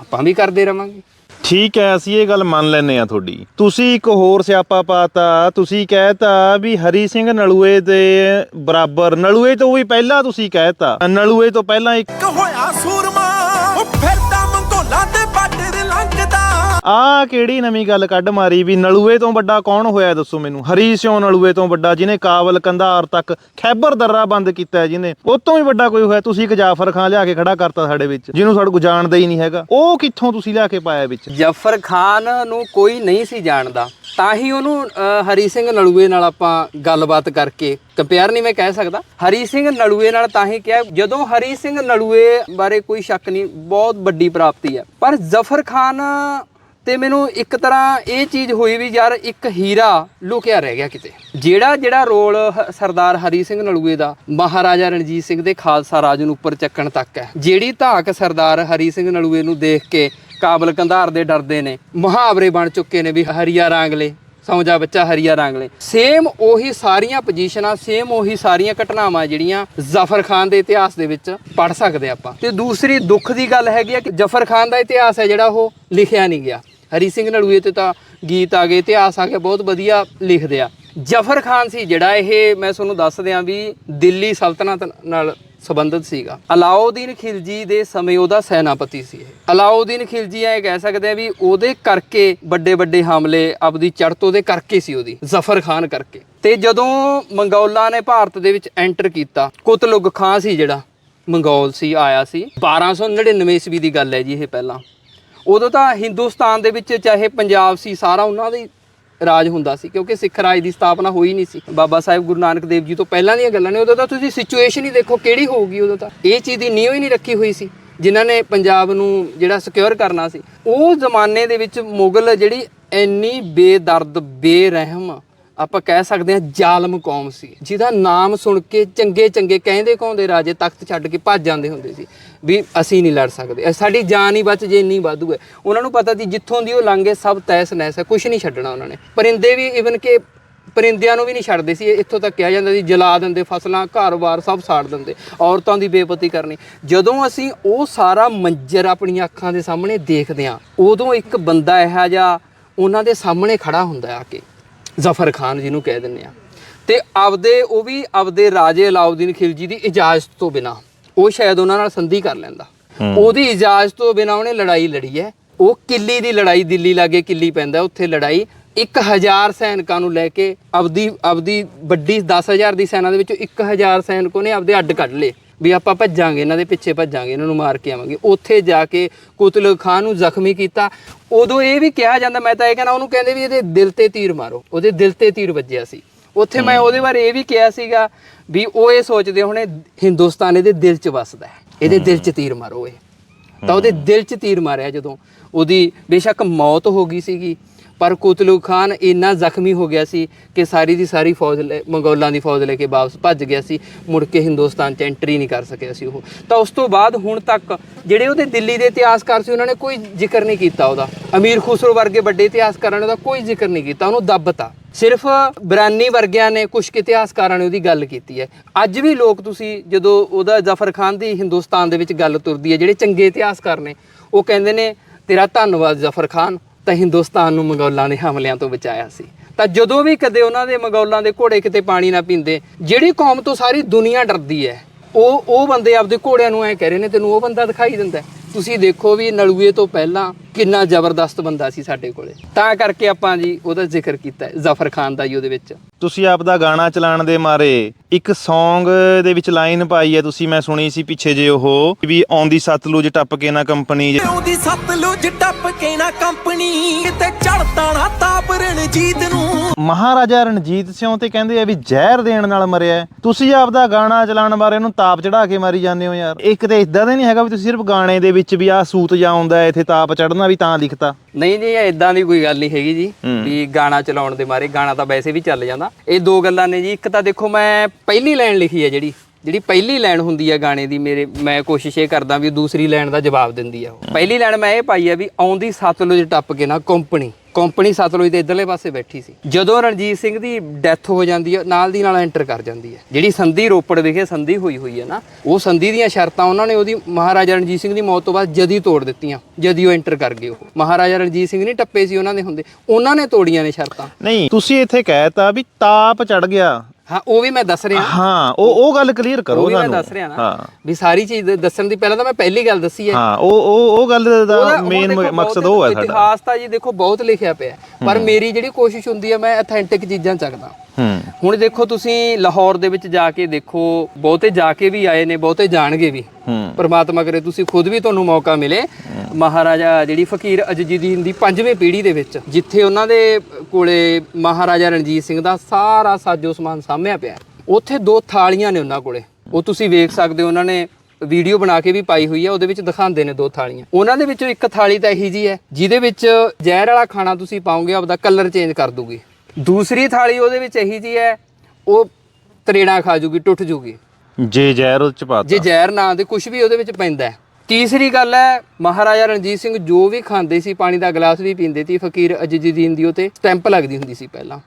ਆਪਾਂ ਵੀ ਕਰਦੇ ਰਵਾਂਗੇ। ਠੀਕ ਹੈ, ਅਸੀਂ ਇਹ ਗੱਲ ਮੰਨ ਲੈਨੇ ਆ ਤੁਹਾਡੀ। ਤੁਸੀਂ ਇੱਕ ਹੋਰ ਸਿਆਪਾ ਪਾਤਾ, ਤੁਸੀਂ ਕਹਿਤਾ ਵੀ ਹਰੀ ਸਿੰਘ ਨਲੂਏ ਦੇ ਬਰਾਬਰ, ਨਲੂਏ ਤੋਂ ਵੀ ਪਹਿਲਾਂ ਤੁਸੀਂ ਕਹਿਤਾ, ਨਲੂਏ ਤੋਂ ਪਹਿਲਾਂ ਇੱਕ ਹੋਇਆ ਸੂਰਮਾ ਆਹ ਕਿਹੜੀ ਨਵੀਂ ਗੱਲ ਕੱਢ ਮਾਰੀ ਵੀ ਨਲੂਏ ਤੋਂ ਵੱਡਾ ਕੌਣ ਹੋਇਆ ਦੱਸੋ ਮੈਨੂੰ? ਹਰੀ ਸਿਉ ਨਲੂਏ ਤੋਂ ਵੱਡਾ, ਜਿਹਨੇ ਕਾਬਲ ਕੰਧਾਰ ਤੱਕ ਖੈਬਰ ਦਰਰਾ ਬੰਦ ਕੀਤਾ ਜਿਹਨੇ ਉਹ ਤੋਂ ਵੀ ਵੱਡਾ ਕੋਈ ਹੋਇਆ। ਤੁਸੀਂ ਇੱਕ ਜਾਫਰ ਖਾਨ ਲਿਆ ਕੇ ਖੜਾ ਕਰਤਾ ਸਾਡੇ ਵਿੱਚ, ਜਿਹਨੂੰ ਸਾਡੇ ਕੋ ਜਾਣਦਾ ਹੀ ਨਹੀਂ ਹੈਗਾ। ਉਹ ਕਿੱਥੋਂ ਤੁਸੀਂ ਲਿਆ ਕੇ ਪਾਇਆ ਵਿੱਚ? ਜਫਰ ਖਾਨ ਨੂੰ ਕੋਈ ਨਹੀਂ ਸੀ ਜਾਣਦਾ। ਤਾਂ ਹੀ ਉਹਨੂੰ ਹਰੀ ਸਿੰਘ ਨਲੂਏ ਨਾਲ ਆਪਾਂ ਗੱਲਬਾਤ ਕਰਕੇ ਕੰਪੇਅਰ ਨਹੀਂ ਮੈਂ ਕਹਿ ਸਕਦਾ। ਹਰੀ ਸਿੰਘ ਨਲੂਏ ਨਾਲ ਤਾਂ ਹੀ ਕਿਹਾ, ਜਦੋਂ ਹਰੀ ਸਿੰਘ ਨਲੂਏ ਬਾਰੇ ਕੋਈ ਸ਼ੱਕ ਨਹੀਂ, ਬਹੁਤ ਵੱਡੀ ਪ੍ਰਾਪਤੀ ਹੈ। ਪਰ ਜ਼ਫਰ ਖਾਨ ਤੇ ਮੈਨੂੰ ਇੱਕ ਤਰ੍ਹਾਂ ਇਹ ਚੀਜ਼ ਹੋਈ ਵੀ ਯਾਰ ਇੱਕ ਹੀਰਾ ਲੁਕਿਆ ਰਹਿ ਗਿਆ ਕਿਤੇ। ਜਿਹੜਾ ਜਿਹੜਾ ਰੋਲ ਹ- ਸਰਦਾਰ ਹਰੀ ਸਿੰਘ ਨਲੂਏ ਦਾ, ਮਹਾਰਾਜਾ ਰਣਜੀਤ ਸਿੰਘ ਦੇ ਖਾਲਸਾ ਰਾਜ ਨੂੰ ਉੱਪਰ ਚੱਕਣ ਤੱਕ ਹੈ। ਜਿਹੜੀ ਧਾਕ ਸਰਦਾਰ ਹਰੀ ਸਿੰਘ ਨਲੂਏ ਨੂੰ ਦੇਖ ਕੇ ਕਾਬਲ ਕੰਧਾਰ ਦੇ ਡਰਦੇ ਨੇ, ਮੁਹਾਵਰੇ ਬਣ ਚੁੱਕੇ ਨੇ ਵੀ ਹਰੀਆ ਰਾਂਗਲੇ ਸੌਂ ਜਾ ਬੱਚਾ ਹਰੀਆ ਰਾਂਗਲੇ। ਸੇਮ ਉਹੀ ਸਾਰੀਆਂ ਪੋਜੀਸ਼ਨਾਂ ਸੇਮ ਉਹੀ ਸਾਰੀਆਂ ਘਟਨਾਵਾਂ ਜਿਹੜੀਆਂ ਜ਼ਫਰ ਖਾਨ ਦੇ ਇਤਿਹਾਸ ਦੇ ਵਿੱਚ ਪੜ ਸਕਦੇ ਆਪਾਂ। ਤੇ ਦੂਸਰੀ ਦੁੱਖ ਦੀ ਗੱਲ ਹੈਗੀ ਆ ਕਿ ਜ਼ਫਰ ਖਾਨ ਦਾ ਇਤਿਹਾਸ ਹੈ ਜਿਹੜਾ ਉਹ ਲਿਖਿਆ ਨਹੀਂ ਗਿਆ। ਹਰੀ ਸਿੰਘ ਨਲੂਏ ਤੇ ਤਾਂ ਗੀਤ ਆ ਗਏ, ਇਤਿਹਾਸ ਆ ਗਿਆ, ਬਹੁਤ ਵਧੀਆ ਲਿਖਦੇ ਆ। ਜਫਰ ਖਾਨ ਸੀ ਜਿਹੜਾ ਇਹ, ਮੈਂ ਤੁਹਾਨੂੰ ਦੱਸ ਦਿਆਂ ਵੀ ਦਿੱਲੀ ਸਲਤਨਤ ਨਾਲ ਸੰਬੰਧਿਤ ਸੀਗਾ। ਅਲਾਉਦੀਨ ਖਿਲਜੀ ਦੇ ਸਮੇਂ ਉਹਦਾ ਸੈਨਾਪਤੀ ਸੀ ਇਹ। ਅਲਾਉਦੀਨ ਖਿਲਜੀ ਇਹ ਕਹਿ ਸਕਦੇ ਆ ਵੀ ਉਹਦੇ ਕਰਕੇ ਵੱਡੇ ਵੱਡੇ ਹਮਲੇ ਆਪਦੀ ਚੜ੍ਹਤ ਉਹਦੇ ਕਰਕੇ ਸੀ ਉਹਦੀ, ਜ਼ਫਰ ਖਾਨ ਕਰਕੇ। ਤੇ ਜਦੋਂ ਮੰਗੋਲਾਂ ਨੇ ਭਾਰਤ ਦੇ ਵਿੱਚ ਐਂਟਰ ਕੀਤਾ, ਕੁਤਲੁਗ ਖਾਨ ਸੀ ਜਿਹੜਾ, ਮੰਗੋਲ ਸੀ, ਆਇਆ ਸੀ। 1299 ਈਸਵੀ ਦੀ ਗੱਲ ਹੈ ਜੀ ਇਹ ਪਹਿਲਾਂ। ਉਦੋਂ ਤਾਂ ਹਿੰਦੁਸਤਾਨ ਦੇ ਵਿੱਚ ਚਾਹੇ ਪੰਜਾਬ ਸੀ, ਸਾਰਾ ਉਹਨਾਂ ਦਾ ਰਾਜ ਹੁੰਦਾ ਸੀ, ਕਿਉਂਕਿ ਸਿੱਖ ਰਾਜ ਦੀ ਸਥਾਪਨਾ ਹੋਈ ਨਹੀਂ ਸੀ। ਬਾਬਾ ਸਾਹਿਬ ਗੁਰੂ ਨਾਨਕ ਦੇਵ ਜੀ ਤੋਂ ਪਹਿਲਾਂ ਦੀਆਂ ਗੱਲਾਂ ਨੇ, ਉਦੋਂ ਤਾਂ ਤੁਸੀਂ ਸਿਚੁਏਸ਼ਨ ਹੀ ਦੇਖੋ ਕਿਹੜੀ ਹੋਊਗੀ ਉਦੋਂ ਤਾਂ। ਇਹ ਚੀਜ਼ ਦੀ ਨੀਂਹ ਹੀ ਨਹੀਂ ਰੱਖੀ ਹੋਈ ਸੀ, ਜਿਨ੍ਹਾਂ ਨੇ ਪੰਜਾਬ ਨੂੰ ਜਿਹੜਾ ਸਿਕਿਉਰ ਕਰਨਾ ਸੀ। ਉਹ ਜ਼ਮਾਨੇ ਦੇ ਵਿੱਚ ਮੁਗਲ ਜਿਹੜੀ ਇੰਨੀ ਬੇਦਰਦ, ਬੇਰਹਿਮ, ਆਪਾਂ ਕਹਿ ਸਕਦੇ ਹਾਂ ਜ਼ਾਲਮ ਕੌਮ ਸੀ, ਜਿਹਦਾ ਨਾਮ ਸੁਣ ਕੇ ਚੰਗੇ ਚੰਗੇ ਕਹਿੰਦੇ ਕਹਾਉਂਦੇ ਰਾਜੇ ਤਖਤ ਛੱਡ ਕੇ ਭੱਜ ਜਾਂਦੇ ਹੁੰਦੇ ਸੀ। ਵੀ ਅਸੀਂ ਨਹੀਂ ਲੜ ਸਕਦੇ। ਸਾਡੀ ਜਾਨ ਹੀ ਬਚ ਜੇ ਇੰਨੀ ਵਾਧੂ ਹੈ। ਉਹਨਾਂ ਨੂੰ ਪਤਾ ਸੀ ਜਿੱਥੋਂ ਦੀ ਉਹ ਲੰਘੇ, ਸਭ ਤੈਸ ਨੈਸ ਹੈ। ਕੁਝ ਨਹੀਂ ਛੱਡਣਾ ਉਹਨਾਂ ਨੇ। ਪਰਿੰਦੇ ਵੀ ਇਵਨ ਕਿ ਪਰਿੰਦਿਆਂ ਨੂੰ ਵੀ ਨਹੀਂ ਛੱਡਦੇ ਸੀ। ਇੱਥੋਂ ਤੱਕ ਕਿਹਾ ਜਾਂਦਾ ਸੀ, ਜਲਾ ਦਿੰਦੇ ਫਸਲਾਂ, ਘਰ-ਬਾਰ ਸਭ ਸਾੜ ਦਿੰਦੇ। ਔਰਤਾਂ ਦੀ ਬੇਪਤੀ ਕਰਨੀ। ਜਦੋਂ ਅਸੀਂ ਉਹ ਸਾਰਾ ਮੰਜ਼ਰ ਆਪਣੀਆਂ ਅੱਖਾਂ ਦੇ ਸਾਹਮਣੇ ਦੇਖਦੇ ਹਾਂ, ਉਦੋਂ ਇੱਕ ਬੰਦਾ ਇਹੋ ਜਿਹਾ ਉਹਨਾਂ ਦੇ ਸਾਹਮਣੇ ਖੜਾ ਹੁੰਦਾ ਆ ਕੇ। ਜ਼ਫਰ ਖਾਨ ਜਿਹਨੂੰ ਕਹਿ ਦਿੰਦੇ ਆ ਤੇ ਆਪਦੇ, ਉਹ ਵੀ ਆਪਦੇ ਰਾਜੇ ਅਲਾਉਦੀਨ ਖਿਲਜੀ ਦੀ ਇਜਾਜ਼ਤ ਤੋਂ ਬਿਨਾ। ਉਹ ਸ਼ਾਇਦ ਉਹਨਾਂ ਨਾਲ ਸੰਧੀ ਕਰ ਲੈਂਦਾ। ਉਹਦੀ ਇਜਾਜ਼ਤ ਤੋਂ ਬਿਨਾ ਉਹਨੇ ਲੜਾਈ ਲੜੀ ਹੈ। ਉਹ ਕਿੱਲੀ ਦੀ ਲੜਾਈ ਦਿੱਲੀ ਲਾਗੇ ਕਿੱਲੀ ਪੈਂਦਾ ਉੱਥੇ ਲੜਾਈ। 1000 ਸੈਨਿਕਾਂ ਨੂੰ ਲੈ ਕੇ ਆਪਦੀ ਆਪਦੀ ਵੱਡੀ 10000 ਦੀ ਸੈਨਾ ਦੇ ਵਿੱਚੋਂ 1000 ਸੈਨਿਕ ਉਹਨੇ ਆਪਦੇ ਅੱਡ ਕੱਢ ਲਏ। ਵੀ ਆਪਾਂ ਭੱਜਾਂਗੇ ਇਹਨਾਂ ਦੇ ਪਿੱਛੇ ਭੱਜਾਂਗੇ ਇਹਨਾਂ ਨੂੰ ਮਾਰ ਕੇ ਆਵਾਂਗੇ। ਉੱਥੇ ਜਾ ਕੇ ਕੁਤਲਬ ਖਾਨ ਨੂੰ ਜ਼ਖਮੀ ਕੀਤਾ। ਉਦੋਂ ਇਹ ਵੀ ਕਿਹਾ ਜਾਂਦਾ ਮੈਂ ਤਾਂ ਇਹ ਕਹਿੰਦਾ ਉਹਨੂੰ ਕਹਿੰਦੇ ਵੀ ਇਹਦੇ ਦਿਲ ਤੇ ਤੀਰ ਮਾਰੋ। ਉਹਦੇ ਦਿਲ ਤੇ ਤੀਰ ਵੱਜਿਆ ਸੀ। ਉੱਥੇ ਮੈਂ ਉਹਦੇ ਬਾਰੇ ਇਹ ਵੀ ਕਿਹਾ ਸੀਗਾ ਵੀ ਉਹ ਇਹ ਸੋਚਦੇ ਹੋਣੇ ਹਿੰਦੁਸਤਾਨ ਇਹਦੇ ਦਿਲ 'ਚ ਵੱਸਦਾ ਹੈ ਇਹਦੇ ਦਿਲ 'ਚ ਤੀਰ ਮਾਰੋ ਇਹ। ਤਾਂ ਉਹਦੇ ਦਿਲ 'ਚ ਤੀਰ ਮਾਰਿਆ ਜਦੋਂ। ਉਹਦੀ ਬੇਸ਼ੱਕ ਮੌਤ ਹੋ ਗਈ ਸੀਗੀ ਪਰ ਕੁਤਲੂ ਖਾਨ ਇੰਨਾ ਜ਼ਖਮੀ ਹੋ ਗਿਆ ਸੀ ਕਿ ਸਾਰੀ ਦੀ ਸਾਰੀ ਫੌਜ ਮੰਗੋਲਾਂ ਦੀ ਫੌਜ ਲੈ ਕੇ ਵਾਪਸ ਭੱਜ ਗਿਆ ਸੀ ਮੁੜ ਕੇ ਹਿੰਦੁਸਤਾਨ 'ਚ ਐਂਟਰੀ ਨਹੀਂ ਕਰ ਸਕਿਆ ਸੀ ਉਹ। ਤਾਂ ਉਸ ਤੋਂ ਬਾਅਦ ਹੁਣ ਤੱਕ ਜਿਹੜੇ ਉਹਦੇ ਦਿੱਲੀ ਦੇ ਇਤਿਹਾਸਕਾਰ ਸੀ ਉਹਨਾਂ ਨੇ ਕੋਈ ਜ਼ਿਕਰ ਨਹੀਂ ਕੀਤਾ ਉਹਦਾ। ਅਮੀਰ ਖੁਸਰੋ ਵਰਗੇ ਵੱਡੇ ਇਤਿਹਾਸਕਾਰਾਂ ਨੇ ਉਹਦਾ ਕੋਈ ਜ਼ਿਕਰ ਨਹੀਂ ਕੀਤਾ ਉਹਨੂੰ ਦੱਬਤਾ ਸਿਰਫ ਬਰਾਨੀ ਵਰਗਿਆਂ ਨੇ ਕੁਝ ਇਤਿਹਾਸਕਾਰਾਂ ਨੇ ਉਹਦੀ ਗੱਲ ਕੀਤੀ ਹੈ। ਅੱਜ ਵੀ ਲੋਕ ਤੁਸੀਂ ਜਦੋਂ ਉਹਦਾ ਜ਼ਫਰ ਖਾਨ ਦੀ ਹਿੰਦੁਸਤਾਨ ਦੇ ਵਿੱਚ ਗੱਲ ਤੁਰਦੀ ਹੈ, ਜਿਹੜੇ ਚੰਗੇ ਇਤਿਹਾਸਕਾਰ ਨੇ, ਉਹ ਕਹਿੰਦੇ ਨੇ, ਤੇਰਾ ਧੰਨਵਾਦ ਜ਼ਫਰ ਖਾਨ, ਤਾਂ ਹਿੰਦੁਸਤਾਨ ਨੂੰ ਮੰਗੋਲਾਂ ਦੇ ਹਮਲਿਆਂ ਤੋਂ ਬਚਾਇਆ ਸੀ। ਤਾਂ ਜਦੋਂ ਵੀ ਕਦੇ ਉਹਨਾਂ ਦੇ ਮੰਗੋਲਾਂ ਦੇ ਘੋੜੇ ਕਿਤੇ ਪਾਣੀ ਨਾ ਪੀਂਦੇ, ਜਿਹੜੀ ਕੌਮ ਤੋਂ ਸਾਰੀ ਦੁਨੀਆ ਡਰਦੀ ਹੈ, ਉਹ ਉਹ ਬੰਦੇ ਆਪਦੇ ਘੋੜਿਆਂ ਨੂੰ ਐ ਕਹਿ ਰਹੇ ਨੇ, ਤੈਨੂੰ ਉਹ ਬੰਦਾ ਦਿਖਾਈ ਦਿੰਦਾ ਤੁਸੀਂ ਦੇਖੋ ਵੀ ਨਲੂਏ ਤੋਂ ਪਹਿਲਾਂ ਕਿੰਨਾ ਜ਼ਬਰਦਸਤ ਬੰਦਾ ਸੀ ਸਾਡੇ ਕੋਲੇ। ਤਾਂ ਕਰਕੇ ਆਪਾਂ ਜੀ ਉਹਦਾ ਜ਼ਿਕਰ ਕੀਤਾ ਹੈ, ਜ਼ਫਰ ਖਾਨ ਦਾ ਜੀ ਉਹਦੇ ਵਿੱਚ। ਤੁਸੀਂ ਆਪ ਦਾ ਗਾਣਾ ਚਲਾਉਣ ਦੇ ਮਾਰੇ ਇੱਕ Song ਦੇ ਵਿੱਚ ਲਾਈਨ ਪਾਈ ਹੈ ਤੁਸੀਂ ਮੈਂ ਸੁਣੀ ਸੀ ਪਿੱਛੇ ਜੇ ਉਹ ਵੀ ਆਉਂਦੀ ਸਤਲੁਜ ਟੱਪ ਕੇ ਨਾ ਕੰਪਨੀ ਉਹਦੀ ਸਤਲੁਜ ਟੱਪ ਕੇ ਨਾ ਕੰਪਨੀ ਕਿਤੇ ਚੜਦਾ ਨਾ ਤਾਪ ਰਣਜੀਤ ਨੂੰ। ਮਹਾਰਾਜਾ ਰਣਜੀਤ ਸਿੰਘ ਤੇ ਕਹਿੰਦੇ ਆ ਵੀ ਜ਼ਹਿਰ ਦੇਣ ਨਾਲ ਮਰਿਆ। ਤੁਸੀਂ ਆਪ ਦਾ ਗਾਣਾ ਚਲਾਉਣ ਬਾਰੇ ਉਹਨੂੰ ਤਾਪ ਚੜਾ ਕੇ ਮਾਰੀ ਜਾਂਦੇ ਹੋ ਯਾਰ। ਇੱਕ ਤੇ ਇਦਾਂ ਦਾ ਨਹੀਂ ਹੈਗਾ ਵੀ ਤੁਸੀਂ ਸਿਰਫ ਗਾਣੇ ਦੇ ਵਿੱਚ ਵੀ ਆ ਸੂਤ ਜਾ ਆਉਂਦਾ ਹੈ, ਇੱਥੇ ਤਾਪ ਚੜਨਾ ਵੀ ਤਾਂ ਲਿਖਤਾ। ਨਹੀਂ ਜੀ ਇਹ ਇਦਾਂ ਦੀ ਕੋਈ ਗੱਲ ਨਹੀਂ ਹੈਗੀ ਜੀ ਵੀ ਗਾਣਾ ਚਲਾਉਣ ਦੇ ਮਾਰੇ ਗਾਣਾ ਤਾਂ ਵੈਸੇ ਵੀ ਚੱਲ ਜਾਂਦਾ। ਇਹ ਦੋ ਗੱਲਾਂ ਨੇ ਜੀ। ਇੱਕ ਤਾਂ ਦੇਖੋ ਮੈਂ ਪਹਿਲੀ ਲਾਈਨ ਲਿਖੀ ਹੈ ਜਿਹੜੀ ਜਿਹੜੀ ਪਹਿਲੀ ਲਾਈਨ ਹੁੰਦੀ ਹੈ ਗਾਣੇ ਦੀ ਮੇਰੇ ਮੈਂ ਕੋਸ਼ਿਸ਼ ਇਹ ਕਰਦਾ ਵੀ ਦੂਸਰੀ ਲਾਈਨ ਦਾ ਜਵਾਬ ਦਿੰਦੀ ਆ ਉਹ। ਪਹਿਲੀ ਲਾਈਨ ਮੈਂ ਇਹ ਪਾਈ ਹੈ ਵੀ ਆਉਂਦੀ ਸਤਲੁਜ ਟੱਪ ਕੇ ਨਾ ਕੰਪਨੀ ਕੰਪਨੀ ਸਤਲੁਜ ਦੇ ਇਧਰਲੇ ਪਾਸੇ ਬੈਠੀ ਸੀ। ਜਦੋਂ ਰਣਜੀਤ ਸਿੰਘ ਦੀ ਡੈਥ ਹੋ ਜਾਂਦੀ ਹੈ ਨਾਲ ਦੀ ਨਾਲ ਐਂਟਰ ਕਰ ਜਾਂਦੀ ਹੈ ਜਿਹੜੀ ਸੰਧੀ ਰੋਪੜ ਵਿਖੇ ਸੰਧੀ ਹੋਈ ਹੋਈ ਹੈ ਨਾ ਉਹ ਸੰਧੀ ਦੀਆਂ ਸ਼ਰਤਾਂ ਉਹਨਾਂ ਨੇ ਉਹਦੀ ਮਹਾਰਾਜਾ ਰਣਜੀਤ ਸਿੰਘ ਦੀ ਮੌਤ ਤੋਂ ਬਾਅਦ ਜਦੀ ਤੋੜ ਦਿੱਤੀਆਂ ਜਦੀ ਉਹ ਐਂਟਰ ਕਰ ਗਏ ਉਹ। ਮਹਾਰਾਜਾ ਰਣਜੀਤ ਸਿੰਘ ਨਹੀਂ ਟੱਪੇ ਸੀ ਉਹਨਾਂ ਦੇ ਹੁੰਦੇ ਉਹਨਾਂ ਨੇ ਤੋੜੀਆਂ ਨੇ ਸ਼ਰਤਾਂ। ਨਹੀਂ ਤੁਸੀਂ ਇੱਥੇ ਕਹਿਤਾ ਵੀ ਤਾਪ ਚੜ ਗਿਆ ਹਾਂ ਉਹ ਵੀ ਮੈਂ ਦੱਸ ਰਿਹਾ। ਹਾਂ ਉਹ ਉਹ ਗੱਲ ਕਲੀਅਰ ਕਰੋ ਉਹ ਵੀ ਮੈਂ ਸਾਨੂੰ। ਦੱਸ ਰਿਹਾ ਨਾ ਹਾਂ। ਵੀ ਸਾਰੀ ਚੀਜ਼ ਦੱਸਣ ਦੀ ਪਹਿਲਾਂ ਤਾਂ ਮੈਂ ਪਹਿਲੀ ਗੱਲ ਦੱਸੀ ਹੈ। ਹਾਂ ਉਹ ਉਹ ਉਹ ਗੱਲ ਦਾ ਹੁਣ ਮੇਨ ਦੇਖੋ ਮਕਸਦ ਬਹੁਤ- ਉਹ ਹੈ ਸਾਡਾ। ਇਤਿਹਾਸ ਤਾਂ ਜੀ ਦੇਖੋ ਬਹੁਤ ਲਿਖਿਆ ਪਿਆ ਹੈ। ਪਰ ਮੇਰੀ ਜਿਹੜੀ ਕੋਸ਼ਿਸ਼ ਹੁੰਦੀ ਹੈ ਮੈਂ ਅਥੈਂਟਿਕ ਚੀਜ਼ਾਂ ਚੱਕਦਾ। ਹੁਣ ਦੇਖੋ ਤੁਸੀਂ ਲਾਹੌਰ ਦੇ ਵਿੱਚ ਜਾ ਕੇ ਦੇਖੋ ਬਹੁਤੇ ਜਾ ਕੇ ਵੀ ਆਏ ਨੇ ਬਹੁਤੇ ਜਾਣਗੇ ਵੀ। ਪਰਮਾਤਮਾ ਕਰੇ ਤੁਸੀਂ ਖੁਦ ਵੀ ਤੁਹਾਨੂੰ ਮੌਕਾ ਮਿਲੇ। ਮਹਾਰਾਜਾ ਜਿਹੜੀ ਫਕੀਰ ਅਜੀਦੀਨ ਦੀ ਪੰਜਵੀਂ ਪੀੜ੍ਹੀ ਦੇ ਵਿੱਚ ਜਿੱਥੇ ਉਹਨਾਂ ਦੇ ਕੋਲੇ ਮਹਾਰਾਜਾ ਰਣਜੀਤ ਸਿੰਘ ਦਾ ਸਾਰਾ ਸਾਜੋ ਸਮਾਨ ਸਾਂਭਿਆ ਪਿਆ। ਉੱਥੇ ਦੋ ਥਾਲੀਆਂ ਨੇ ਉਹਨਾਂ ਕੋਲੇ। ਉਹ ਤੁਸੀਂ ਵੇਖ ਸਕਦੇ ਹੋ ਉਹਨਾਂ ਨੇ ਵੀਡੀਓ ਬਣਾ ਕੇ ਵੀ ਪਾਈ ਹੋਈ ਹੈ ਉਹਦੇ ਵਿੱਚ ਦਿਖਾਉਂਦੇ ਨੇ ਦੋ ਥਾਲੀਆਂ। ਉਹਨਾਂ ਦੇ ਵਿੱਚੋਂ ਇੱਕ ਥਾਲੀ ਤਾਂ ਇਹੀ ਜੀ ਹੈ ਜਿਹਦੇ ਵਿੱਚ ਜ਼ਹਿਰ ਵਾਲਾ ਖਾਣਾ ਤੁਸੀਂ ਪਾਓਗੇ ਆਪਦਾ ਕਲਰ ਚੇਂਜ ਕਰ ਦੂਗੀ। ਦੂਸਰੀ ਥਾਲੀ ਉਹਦੇ ਵਿੱਚ ਇਹੀ ਜੀ ਹੈ ਉਹ ਤਰੇੜਾਂ ਖਾ ਜੂਗੀ ਟੁੱਟ ਜੂਗੀ। ਜੇ ਜ਼ਹਿਰ ਉਹ ਚ ਪਾਤਾ। ਜੇ ਜ਼ਹਿਰ ਨਾ ਦੇ ਕੁਝ ਵੀ ਉਹਦੇ ਵਿੱਚ ਪੈਂਦਾ ਹੈ। ਤੀਸਰੀ ਗੱਲ ਹੈ ਮਹਾਰਾਜਾ ਰਣਜੀਤ ਸਿੰਘ ਜੋ ਵੀ ਖਾਂਦੇ ਸੀ ਪਾਣੀ ਦਾ ਗਲਾਸ ਵੀ ਪੀਂਦੇ ਸੀ ਫਕੀਰ ਅਜੀਦੀਨ ਦੀ ਉਹ ਤੇ ਸਟੈਂਪ ਲੱਗਦੀ ਹੁੰਦੀ ਸੀ ਪਹਿਲਾਂ।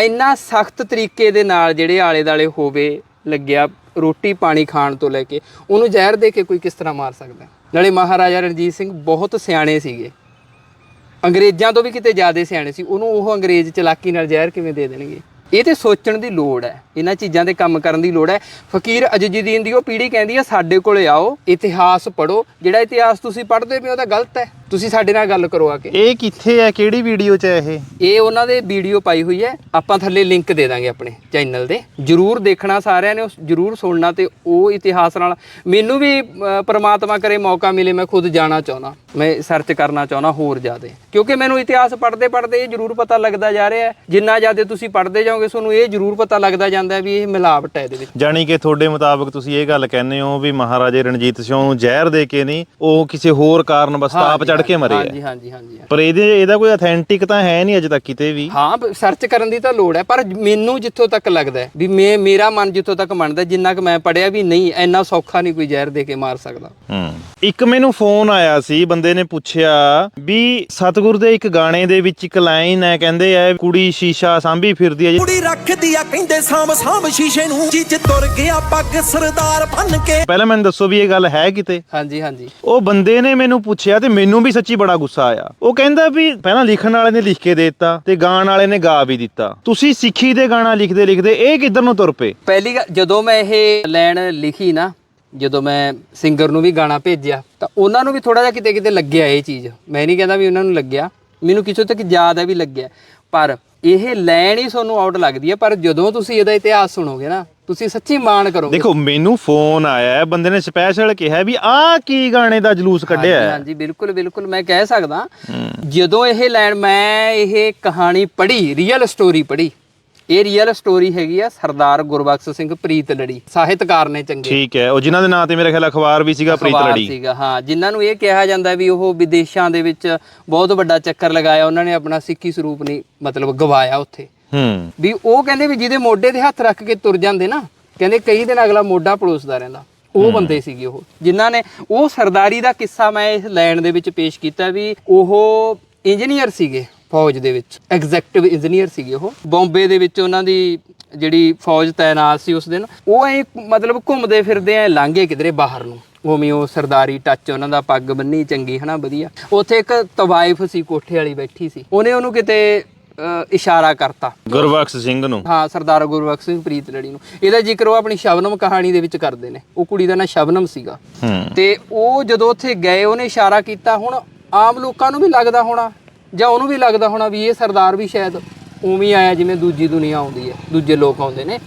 ਇੰਨਾ ਸਖਤ ਤਰੀਕੇ ਦੇ ਨਾਲ ਜਿਹੜੇ ਆਲੇ ਦਾਲੇ ਹੋਵੇ ਲੱਗਿਆ ਰੋਟੀ ਪਾਣੀ ਖਾਣ ਤੋਂ ਲੈ ਕੇ ਉਹਨੂੰ ਜ਼ਹਿਰ ਦੇ ਕੇ ਕੋਈ ਕਿਸ ਤਰ੍ਹਾਂ ਮਾਰ ਸਕਦਾ? ਨਾਲੇ ਮਹਾਰਾਜਾ ਰਣਜੀਤ ਸਿੰਘ ਬਹੁਤ ਸਿਆਣੇ ਸੀਗੇ। ਅੰਗਰੇਜ਼ਾਂ ਤੋਂ ਵੀ ਕਿਤੇ ਜ਼ਿਆਦਾ ਸਿਆਣੇ ਸੀ, ਉਹਨੂੰ ਉਹ ਅੰਗਰੇਜ਼ ਚਲਾਕੀ ਨਾਲ ਜ਼ਹਿਰ ਕਿਵੇਂ ਦੇ ਦੇਣਗੇ? ਇਹ ਤੇ ਸੋਚਣ ਦੀ ਲੋੜ ਹੈ। ਇਹਨਾਂ ਚੀਜ਼ਾਂ ਤੇ ਕੰਮ ਕਰਨ ਦੀ ਲੋੜ ਹੈ। ਫਕੀਰ ਅਜੀਜ਼ੁਦੀਨ ਦੀ ਉਹ ਪੀੜ੍ਹੀ ਕਹਿੰਦੀ ਹੈ ਸਾਡੇ ਕੋਲੇ ਆਓ ਇਤਿਹਾਸ ਪੜੋ ਜਿਹੜਾ ਇਤਿਹਾਸ ਤੁਸੀਂ ਪੜ੍ਹਦੇ ਪਏ ਹੋ ਤਾਂ ਗਲਤ ਹੈ। ਤੁਸੀਂ ਸਾਡੇ ਨਾਲ ਗੱਲ ਕਰੋ ਆ ਕੇ। ਇਹ ਕਿੱਥੇ ਹੈ? ਕਿਹੜੀ ਵੀਡੀਓ 'ਚ ਹੈ ਇਹ? ਇਹ ਉਹਨਾਂ ਦੇ ਵੀਡੀਓ ਪਾਈ ਹੋਈ ਹੈ। ਆਪਾਂ ਥੱਲੇ ਲਿੰਕ ਦੇ ਦਾਂਗੇ ਆਪਣੇ ਚੈਨਲ ਦੇ। ਜਰੂਰ ਦੇਖਣਾ ਸਾਰਿਆਂ ਨੇ ਜਰੂਰ ਸੁਣਨਾ ਤੇ ਉਹ ਇਤਿਹਾਸ ਨਾਲ। ਮੈਨੂੰ ਵੀ ਪ੍ਰਮਾਤਮਾ ਕਰੇ ਮੌਕਾ ਮਿਲੇ ਮੈਂ ਖੁਦ ਜਾਣਾ ਚਾਹੁੰਦਾ। ਮੈਂ ਸਰਚ ਕਰਨਾ ਚਾਹੁੰਦਾ ਹੋਰ ਜ਼ਿਆਦੇ। ਕਿਉਂਕਿ ਮੈਨੂੰ ਇਤਿਹਾਸ ਪੜ੍ਹਦੇ ਪੜ੍ਹਦੇ ਇਹ ਜਰੂਰ ਪਤਾ ਲੱਗਦਾ ਜਾ ਰਿਹਾ ਜਿੰਨਾ ਜ਼ਿਆਦਾ ਤੁਸੀਂ ਪੜ੍ਹਦੇ ਜਾਓਗੇ ਤੁਹਾਨੂੰ ਇਹ ਜਰੂਰ ਪਤਾ ਲੱਗਦਾ ਜਾਂਦਾ ਹੈ ਵੀ ਇਹ ਮਿਲਾਵਟ ਹੈ ਇਹਦੇ ਵਿੱਚ। ਜਾਣੀ ਕਿ ਤੁਹਾਡੇ ਮੁਤਾਬਕ ਤੁਸੀਂ ਇਹ ਗੱਲ ਕਹਿੰਦੇ ਹੋ ਵੀ ਮਹਾਰਾਜੇ ਰਣਜੀਤ ਸਿੰਘ ਨੂੰ ਜ਼ਹਿਰ ਦੇ ਕੇ ਨਹੀਂ ਉਹ ਕਿਸੇ ਹੋਰ ਕਾਰਨ ਬਸ ਤਾਪ ਚੜ ਕੇ ਮਰੇ ਹਾਂਜੀ ਆ ਹਾਂਜੀ ਹਾਂਜੀ। ਪਰ ਇਹਦੇ ਇਹਦਾ ਕੋਈ ਅਥੈਂਟਿਕ ਤਾਂ ਹੈ ਨਹੀਂ ਅਜੇ ਤੱਕ ਕਿਤੇ ਵੀ। ਹਾਂ ਸਰਚ ਕਰਨ ਦੀ ਤਾਂ ਲੋੜ ਹੈ ਪਰ ਮੈਨੂੰ ਜਿੱਥੋਂ ਤੱਕ ਲੱਗਦਾ ਵੀ ਮੈਂ ਮੇਰਾ ਮਨ ਜਿੱਥੋਂ ਤੱਕ ਮੰਨਦਾ ਜਿੰਨਾ ਕਿ ਮੈਂ ਪੜਿਆ ਵੀ ਨਹੀਂ ਇੰਨਾ ਸੌਖਾ ਨਹੀਂ ਕੋਈ ਜ਼ਹਿਰ ਦੇ ਕੇ ਮਾਰ ਸਕਦਾ। ਹੂੰ। ਇੱਕ ਮੈਨੂੰ ਫੋਨ ਆਇਆ ਸੀ ਬੰਦੇ ਨੇ ਪੁੱਛਿਆ ਵੀ ਸਤਿਗੁਰ ਦੇ ਇੱਕ ਗਾਣੇ ਦੇ ਵਿੱਚ ਇੱਕ ਲਾਈਨ ਹੈ ਕਹਿੰਦੇ ਆ ਕੁੜੀ ਸ਼ੀਸ਼ਾ ਸਾਂਭੀ ਫਿਰਦੀ ਹੈ। ਕੁੜੀ ਰੱਖਦੀ ਆ ਕਹਿੰਦੇ ਸਾਂਭ ਸਾਂਭ ਸ਼ੀਸ਼ੇ ਨੂੰ ਜਿੱਜ ਤੁਰ ਗਿਆ ਪੱਗ ਸਰਦਾਰ ਬਨ ਕੇ। ਪਹਿਲਾਂ ਮੈਨੂੰ ਦੱਸੋ ਵੀ ਇਹ ਗੱਲ ਹੈ ਕਿਤੇ? ਹਾਂਜੀ ਹਾਂਜੀ। ਉਹ ਬੰਦੇ ਨੇ ਮੈਨੂੰ ਪੁੱਛਿਆ ਤੇ ਮੈਨੂੰ ਵੀ ਸੱਚੀ ਬੜਾ ਗੁੱਸਾ ਆਇਆ। ਉਹ ਕਹਿੰਦਾ ਵੀ ਪਹਿਲਾਂ ਲਿਖਣ ਵਾਲੇ ਨੇ ਲਿਖ ਕੇ ਦੇ ਦਿੱਤਾ ਤੇ ਗਾਣ ਵਾਲੇ ਨੇ ਗਾ ਵੀ ਦਿੱਤਾ। ਤੁਸੀਂ ਸਿੱਖੀ ਦੇ ਗਾਣਾ ਲਿਖਦੇ ਲਿਖਦੇ ਇਹ ਕਿੱਧਰ ਨੂੰ ਤੁਰ ਪਏ? ਪਹਿਲੀ ਗੱਲ ਜਦੋਂ ਮੈਂ ਇਹ ਲਾਈਨ ਲਿਖੀ ਨਾ ਜਦੋਂ ਮੈਂ ਸਿੰਗਰ ਨੂੰ ਵੀ ਗਾਣਾ ਭੇਜਿਆ ਤਾਂ ਉਹਨਾਂ ਨੂੰ ਵੀ ਥੋੜਾ ਜਿਹਾ ਕਿਤੇ ਕਿਤੇ ਲੱਗਿਆ ਇਹ ਚੀਜ਼। ਮੈਂ ਨਹੀਂ ਕਹਿੰਦਾ ਵੀ ਉਹਨਾਂ ਨੂੰ ਲੱਗਿਆ। ਮੈਨੂੰ ਕਿਸੇ ਤੱਕ ਯਾਦ ਹੈ ਵੀ ਲੱਗਿਆ। ਪਰ ਇਹ ਲਾਈਨ ਹੀ ਤੁਹਾਨੂੰ ਆਊਟ ਲੱਗਦੀ ਹੈ ਪਰ ਜਦੋਂ ਤੁਸੀਂ ਇਹਦਾ ਇਤਿਹਾਸ ਸੁਣੋਗੇ ਨਾ ਤੁਸੀਂ ਸੱਚੀ ਮਾਣ ਕਰੋਗੇ ਦੇਖੋ ਮੈਨੂੰ ਫੋਨ ਆਇਆ ਹੈ, ਬੰਦੇ ਨੇ ਸਪੈਸ਼ਲ ਕਿਹਾ ਵੀ ਆਹ ਕੀ ਗਾਣੇ ਦਾ ਜਲੂਸ ਕੱਢਿਆ ਹਾਂਜੀ ਹੈ? ਹਾਂਜੀ ਬਿਲਕੁਲ ਬਿਲਕੁਲ ਮੈਂ ਕਹਿ ਸਕਦਾ ਜਦੋਂ ਇਹ ਲਾਈਨ ਮੈਂ ਇਹ ਕਹਾਣੀ ਪੜ੍ਹੀ ਰੀਅਲ ਸਟੋਰੀ ਪੜ੍ਹੀ ਇਹ ਰੀਅਲ ਸਟੋਰੀ ਹੈਗੀ ਆ ਸਰਦਾਰ ਗੁਰਬਖਸ਼ ਸਿੰਘ ਪ੍ਰੀਤ ਲੜੀ ਸਾਹਿਤਕਾਰ ਨੇ ਚੰਗੇ। ਠੀਕ ਹੈ ਉਹ ਜਿਨ੍ਹਾਂ ਦੇ ਨਾਂ ਤੇ ਮੇਰੇ ਖਿਆਲ ਅਖਬਾਰ ਵੀ ਸੀਗਾ ਪ੍ਰੀਤ ਲੜੀ। ਸੀਗਾ ਹਾਂ ਜਿਨ੍ਹਾਂ ਨੂੰ ਇਹ ਕਿਹਾ ਜਾਂਦਾ ਵੀ ਉਹ ਵਿਦੇਸ਼ਾਂ ਦੇ ਵਿੱਚ ਬਹੁਤ ਵੱਡਾ ਚੱਕਰ ਲਗਾਇਆ ਉਹਨਾਂ ਨੇ ਆਪਣਾ ਸਿੱਖੀ ਸਰੂਪ ਨਹੀਂ ਮਤਲਬ ਗਵਾਇਆ ਉੱਥੇ। ਹੂੰ। ਵੀ ਉਹ ਕਹਿੰਦੇ ਵੀ ਜਿਹਦੇ ਮੋਢੇ ਤੇ ਹੱਥ ਰੱਖ ਕੇ ਤੁਰ ਜਾਂਦੇ ਨਾ ਕਹਿੰਦੇ ਕਈ ਦਿਨ ਅਗਲਾ ਮੋਢਾ ਪਲੋਸਦਾ ਰਹਿੰਦਾ। ਉਹ ਬੰਦੇ ਸੀਗੇ ਉਹ ਜਿਨ੍ਹਾਂ ਨੇ ਉਹ ਸਰਦਾਰੀ ਦਾ ਕਿੱਸਾ ਮੈਂ ਇਸ ਲਾਈਨ ਦੇ ਵਿੱਚ ਪੇਸ਼ ਕੀਤਾ ਵੀ ਉਹ ਇੰਜੀਨੀਅਰ ਸੀਗੇ। ਫੌਜ ਦੇ ਵਿੱਚ ਐਗਜ਼ੈਕਟਿਵ ਇੰਜੀਨੀਅਰ ਸੀਗੇ ਉਹ। ਬੰਬੇ ਦੇ ਵਿੱਚ ਉਹਨਾਂ ਦੀ ਜਿਹੜੀ ਫੌਜ ਤਾਇਨਾਤ ਸੀ ਉਸ ਦਿਨ ਉਹ ਐ ਮਤਲਬ ਘੁੰਮਦੇ ਫਿਰਦੇ ਐ ਲਾਂਘੇ ਕਿਧਰੇ ਬਾਹਰ ਨੂੰ। ਉਵੇਂ ਉਹ ਸਰਦਾਰੀ ਟੱਚ ਉਹਨਾਂ ਦਾ ਪੱਗ ਬੰਨੀ ਚੰਗੀ ਹਨਾ ਵਧੀਆ। ਉੱਥੇ ਇੱਕ ਤਵਾਇਫ ਸੀ ਕੋਠੇ ਵਾਲੀ ਬੈਠੀ ਸੀ। ਉਹਨੇ ਉਹਨੂੰ ਕਿਤੇ ਇਸ਼ਾਰਾ ਕਰਤਾ। ਗੁਰਬਖਸ਼ ਸਿੰਘ ਨੂੰ? ਹਾਂ ਸਰਦਾਰ ਗੁਰਬਖਸ਼ ਸਿੰਘ ਪ੍ਰੀਤ ਲੜੀ ਨੂੰ। ਇਹਦਾ ਜ਼ਿਕਰ ਉਹ ਆਪਣੀ ਸ਼ਬਨਮ ਕਹਾਣੀ ਦੇ ਵਿੱਚ ਕਰਦੇ ਨੇ। ਉਹ ਕੁੜੀ ਦਾ ਨਾਂ ਸ਼ਬਨਮ ਸੀਗਾ। ਤੇ ਉਹ ਜਦੋਂ ਉੱਥੇ ਗਏ ਉਹਨੇ ਇਸ਼ਾਰਾ ਕੀਤਾ ਹੁਣ ਆਮ ਲੋਕਾਂ ਨੂੰ ਵੀ ਲੱਗਦਾ ਹੋਣਾ ਜਾਂ ਉਹਨੂੰ ਵੀ ਲੱਗਦਾ ਹੋਣਾ ਵੀ ਇਹ ਸਰਦਾਰ ਵੀ ਸ਼ਾਇਦ ਉਵੇਂ ਆਇਆ ਜਿਵੇਂ ਦੂਜੀ ਦੁਨੀਆ ਆਉਂਦੀ ਹੈ, ਦੂਜੇ ਲੋਕ ਆਉਂਦੇ ਨੇ।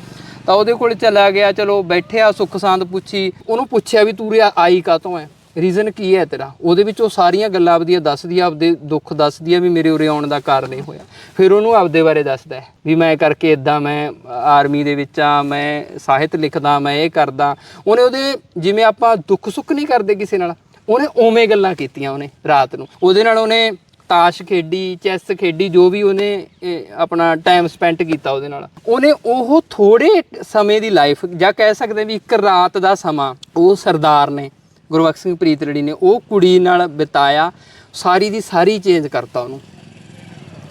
ਤਾਂ ਉਹਦੇ ਕੋਲ ਚਲਾ ਗਿਆ, ਚਲੋ ਬੈਠਿਆ ਸੁੱਖ ਸਾਂਦ ਪੁੱਛੀ, ਉਹਨੂੰ ਪੁੱਛਿਆ ਵੀ ਤੂੰ ਰਿਆ ਆਈ ਕਾਤੋਂ ਹੈ ਰੀਜ਼ਨ ਕੀ ਹੈ ਤੇਰਾ? ਉਹਦੇ ਵਿੱਚ ਉਹ ਸਾਰੀਆਂ ਗੱਲਾਂ ਆਪਦੀਆਂ ਦੱਸਦੀ ਆ, ਆਪਦੇ ਦੁੱਖ ਦੱਸਦੀ ਆ ਵੀ ਮੇਰੇ ਉਰੇ ਆਉਣ ਦਾ ਕਾਰਨ ਇਹ ਹੋਇਆ। ਫਿਰ ਉਹਨੂੰ ਆਪਦੇ ਬਾਰੇ ਦੱਸਦਾ ਹੈ ਵੀ ਮੈਂ ਕਰਕੇ ਇਦਾਂ ਮੈਂ ਆਰਮੀ ਦੇ ਵਿੱਚ ਆ, ਮੈਂ ਸਾਹਿਤ ਲਿਖਦਾ, ਮੈਂ ਇਹ ਕਰਦਾ। ਉਹਨੇ ਉਹਦੇ ਜਿਵੇਂ ਆਪਾਂ ਦੁੱਖ ਸੁੱਖ ਨਹੀਂ ਕਰਦੇ ਕਿਸੇ ਨਾਲ, ਉਹਨੇ ਓਵੇਂ ਗੱਲਾਂ ਕੀਤੀਆਂ ਉਹਨੇ ਰਾਤ ਨੂੰ। ਉਹਦੇ ਨਾਲ ਉਹਨੇ ਤਾਸ਼ ਖੇਡੀ ਚੈਸ ਖੇਡੀ ਜੋ ਵੀ ਉਹਨੇ ਇਹ, ਆਪਣਾ ਟਾਈਮ ਸਪੈਂਡ ਕੀਤਾ ਉਹਦੇ ਨਾਲ। ਉਹਨੇ ਉਹ ਥੋੜੇ ਸਮੇਂ ਦੀ ਲਾਈਫ ਜਾਂ ਕਹਿ ਸਕਦੇ ਵੀ ਇੱਕ ਰਾਤ ਦਾ ਸਮਾਂ ਉਹ ਸਰਦਾਰ ਨੇ ਗੁਰਬਖਸ਼ ਸਿੰਘ ਪ੍ਰੀਤਲੜੀ ਨੇ ਉਹ ਕੁੜੀ ਨਾਲ ਬਿਤਾਇਆ ਸਾਰੀ ਦੀ ਸਾਰੀ ਚੇਂਜ ਕਰਤਾ ਉਹਨੂੰ।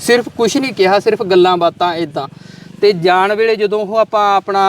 ਸਿਰਫ ਕੁਝ ਨਹੀਂ ਕਿਹਾ ਸਿਰਫ ਗੱਲਾਂ ਬਾਤਾਂ ਇਦਾਂ ਤੇ ਜਾਣ ਵੇਲੇ ਜਦੋਂ ਉਹ ਆਪਾਂ ਆਪਣਾ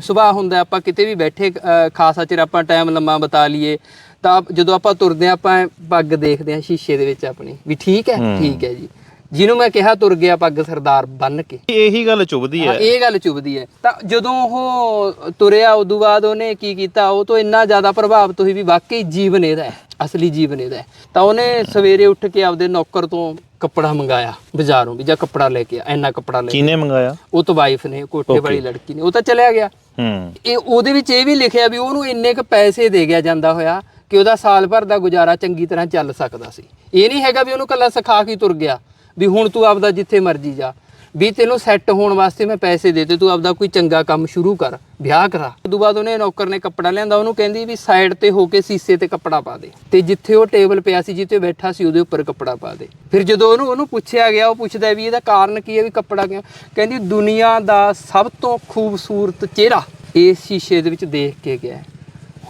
ਸੁਬਾਹ ਹੁੰਦਾ ਆਪਾਂ ਕਿਤੇ ਵੀ ਬੈਠੇ ਖਾਸਾ ਚਿਰ ਆਪਾਂ ਟਾਈਮ ਲੰਮਾ ਬਤਾ ਲਈਏ ਤਾਂ ਜਦੋਂ ਆਪਾਂ ਤੁਰਦੇ ਹਾਂ ਆਪਾਂ ਪੱਗ ਦੇਖਦੇ ਹਾਂ ਸ਼ੀਸ਼ੇ ਦੇ ਵਿੱਚ ਆਪਣੀ ਵੀ ਠੀਕ ਹੈ ਠੀਕ ਹੈ ਜੀ। ਜਿਹਨੂੰ ਮੈਂ ਕਿਹਾ ਤੁਰ ਗਿਆ ਪੱਗ ਸਰਦਾਰ ਬੰਨ ਕੇ। ਇਹੀ ਗੱਲ ਚੁਭਦੀ ਹਾਂ, ਇਹ ਗੱਲ ਚੁਭਦੀ ਹੈ। ਤਾਂ ਜਦੋਂ ਉਹ ਤੁਰਿਆ ਉਦੋਂ ਬਾਅਦ ਉਹਨੇ ਕੀ ਕੀਤਾ ਉਹ ਤੋਂ ਇੰਨਾ ਜ਼ਿਆਦਾ ਪ੍ਰਭਾਵਿਤ ਹੋਈ ਵੀ ਵਾਕਈ ਜੀਵਨ ਇਹਦਾ ਹੈ ਅਸਲੀ ਜੀਵਨ ਇਹਦਾ ਹੈ। ਤਾਂ ਉਹਨੇ ਸਵੇਰੇ ਉੱਠ ਕੇ ਆਪਦੇ ਨੌਕਰ ਤੋਂ ਕੱਪੜਾ ਮੰਗਾਇਆ ਬਾਜ਼ਾਰੋਂ ਵੀ ਜਾਂ ਕੱਪੜਾ ਲੈ ਕੇ ਆ ਇੰਨਾ ਕੱਪੜਾ ਲੈ ਕਿਹਨੇ ਮੰਗਾਇਆ? ਉਹ ਤੋਂ ਵਾਈਫ ਨੇ ਕੋਠੇ ਵਾਲੀ ਲੜਕੀ ਨੇ ਉਹ ਤਾਂ ਚਲਿਆ ਗਿਆ। ਹੂੰ। ਇਹ ਉਹਦੇ ਵਿੱਚ ਇਹ ਵੀ ਲਿਖਿਆ ਵੀ ਉਹਨੂੰ ਇੰਨੇ ਕ ਪੈਸੇ ਦੇ ਗਿਆ ਜਾਂਦਾ ਹੋਇਆ ਕਿ ਉਹਦਾ ਸਾਲ ਭਰ ਦਾ ਗੁਜ਼ਾਰਾ ਚੰਗੀ ਤਰ੍ਹਾਂ ਚੱਲ ਸਕਦਾ ਸੀ। ਇਹ ਨਹੀਂ ਹੈਗਾ ਵੀ ਉਹਨੂੰ ਕੱਲਾ ਸਿਖਾ ਕੇ ਤੁਰ ਗਿਆ ਵੀ ਹੁਣ ਤੂੰ ਆਪਦਾ ਜਿੱਥੇ ਮਰਜ਼ੀ ਜਾ। ਵੀ ਤੈਨੂੰ ਸੈੱਟ ਹੋਣ ਵਾਸਤੇ ਮੈਂ ਪੈਸੇ ਦੇ ਤੇ ਤੂੰ ਆਪਦਾ ਕੋਈ ਚੰਗਾ ਕੰਮ ਸ਼ੁਰੂ ਕਰ, ਵਿਆਹ ਕਰਾ। ਉਦੋਂ ਬਾਅਦ ਉਹਨੇ ਨੌਕਰ ਨੇ ਕੱਪੜਾ ਲਿਆਂਦਾ, ਉਹਨੂੰ ਕਹਿੰਦੀ ਵੀ ਸਾਈਡ ਤੇ ਹੋ ਕੇ ਸੀਸੇ ਤੇ ਕੱਪੜਾ ਪਾ ਦੇ। ਤੇ ਜਿੱਥੇ ਉਹ ਟੇਬਲ ਪਿਆ ਸੀ, ਜਿੱਥੇ ਬੈਠਾ ਸੀ, ਉਹਦੇ ਉੱਪਰ ਕੱਪੜਾ ਪਾ ਦੇ। ਫਿਰ ਜਦੋਂ ਉਹਨੂੰ ਉਹਨੂੰ ਪੁੱਛਿਆ ਗਿਆ, ਉਹ ਪੁੱਛਦਾ ਵੀ ਇਹਦਾ ਕਾਰਨ ਕੀ ਹੈ, ਵੀ ਕੱਪੜਾ ਕਿਉਂ? ਕਹਿੰਦੀ, ਦੁਨੀਆ ਦਾ ਸਭ ਤੋਂ ਖੂਬਸੂਰਤ ਚਿਹਰਾ ਇਸ ਸ਼ੀਸ਼ੇ ਦੇ ਵਿੱਚ ਦੇਖ ਕੇ ਗਿਆ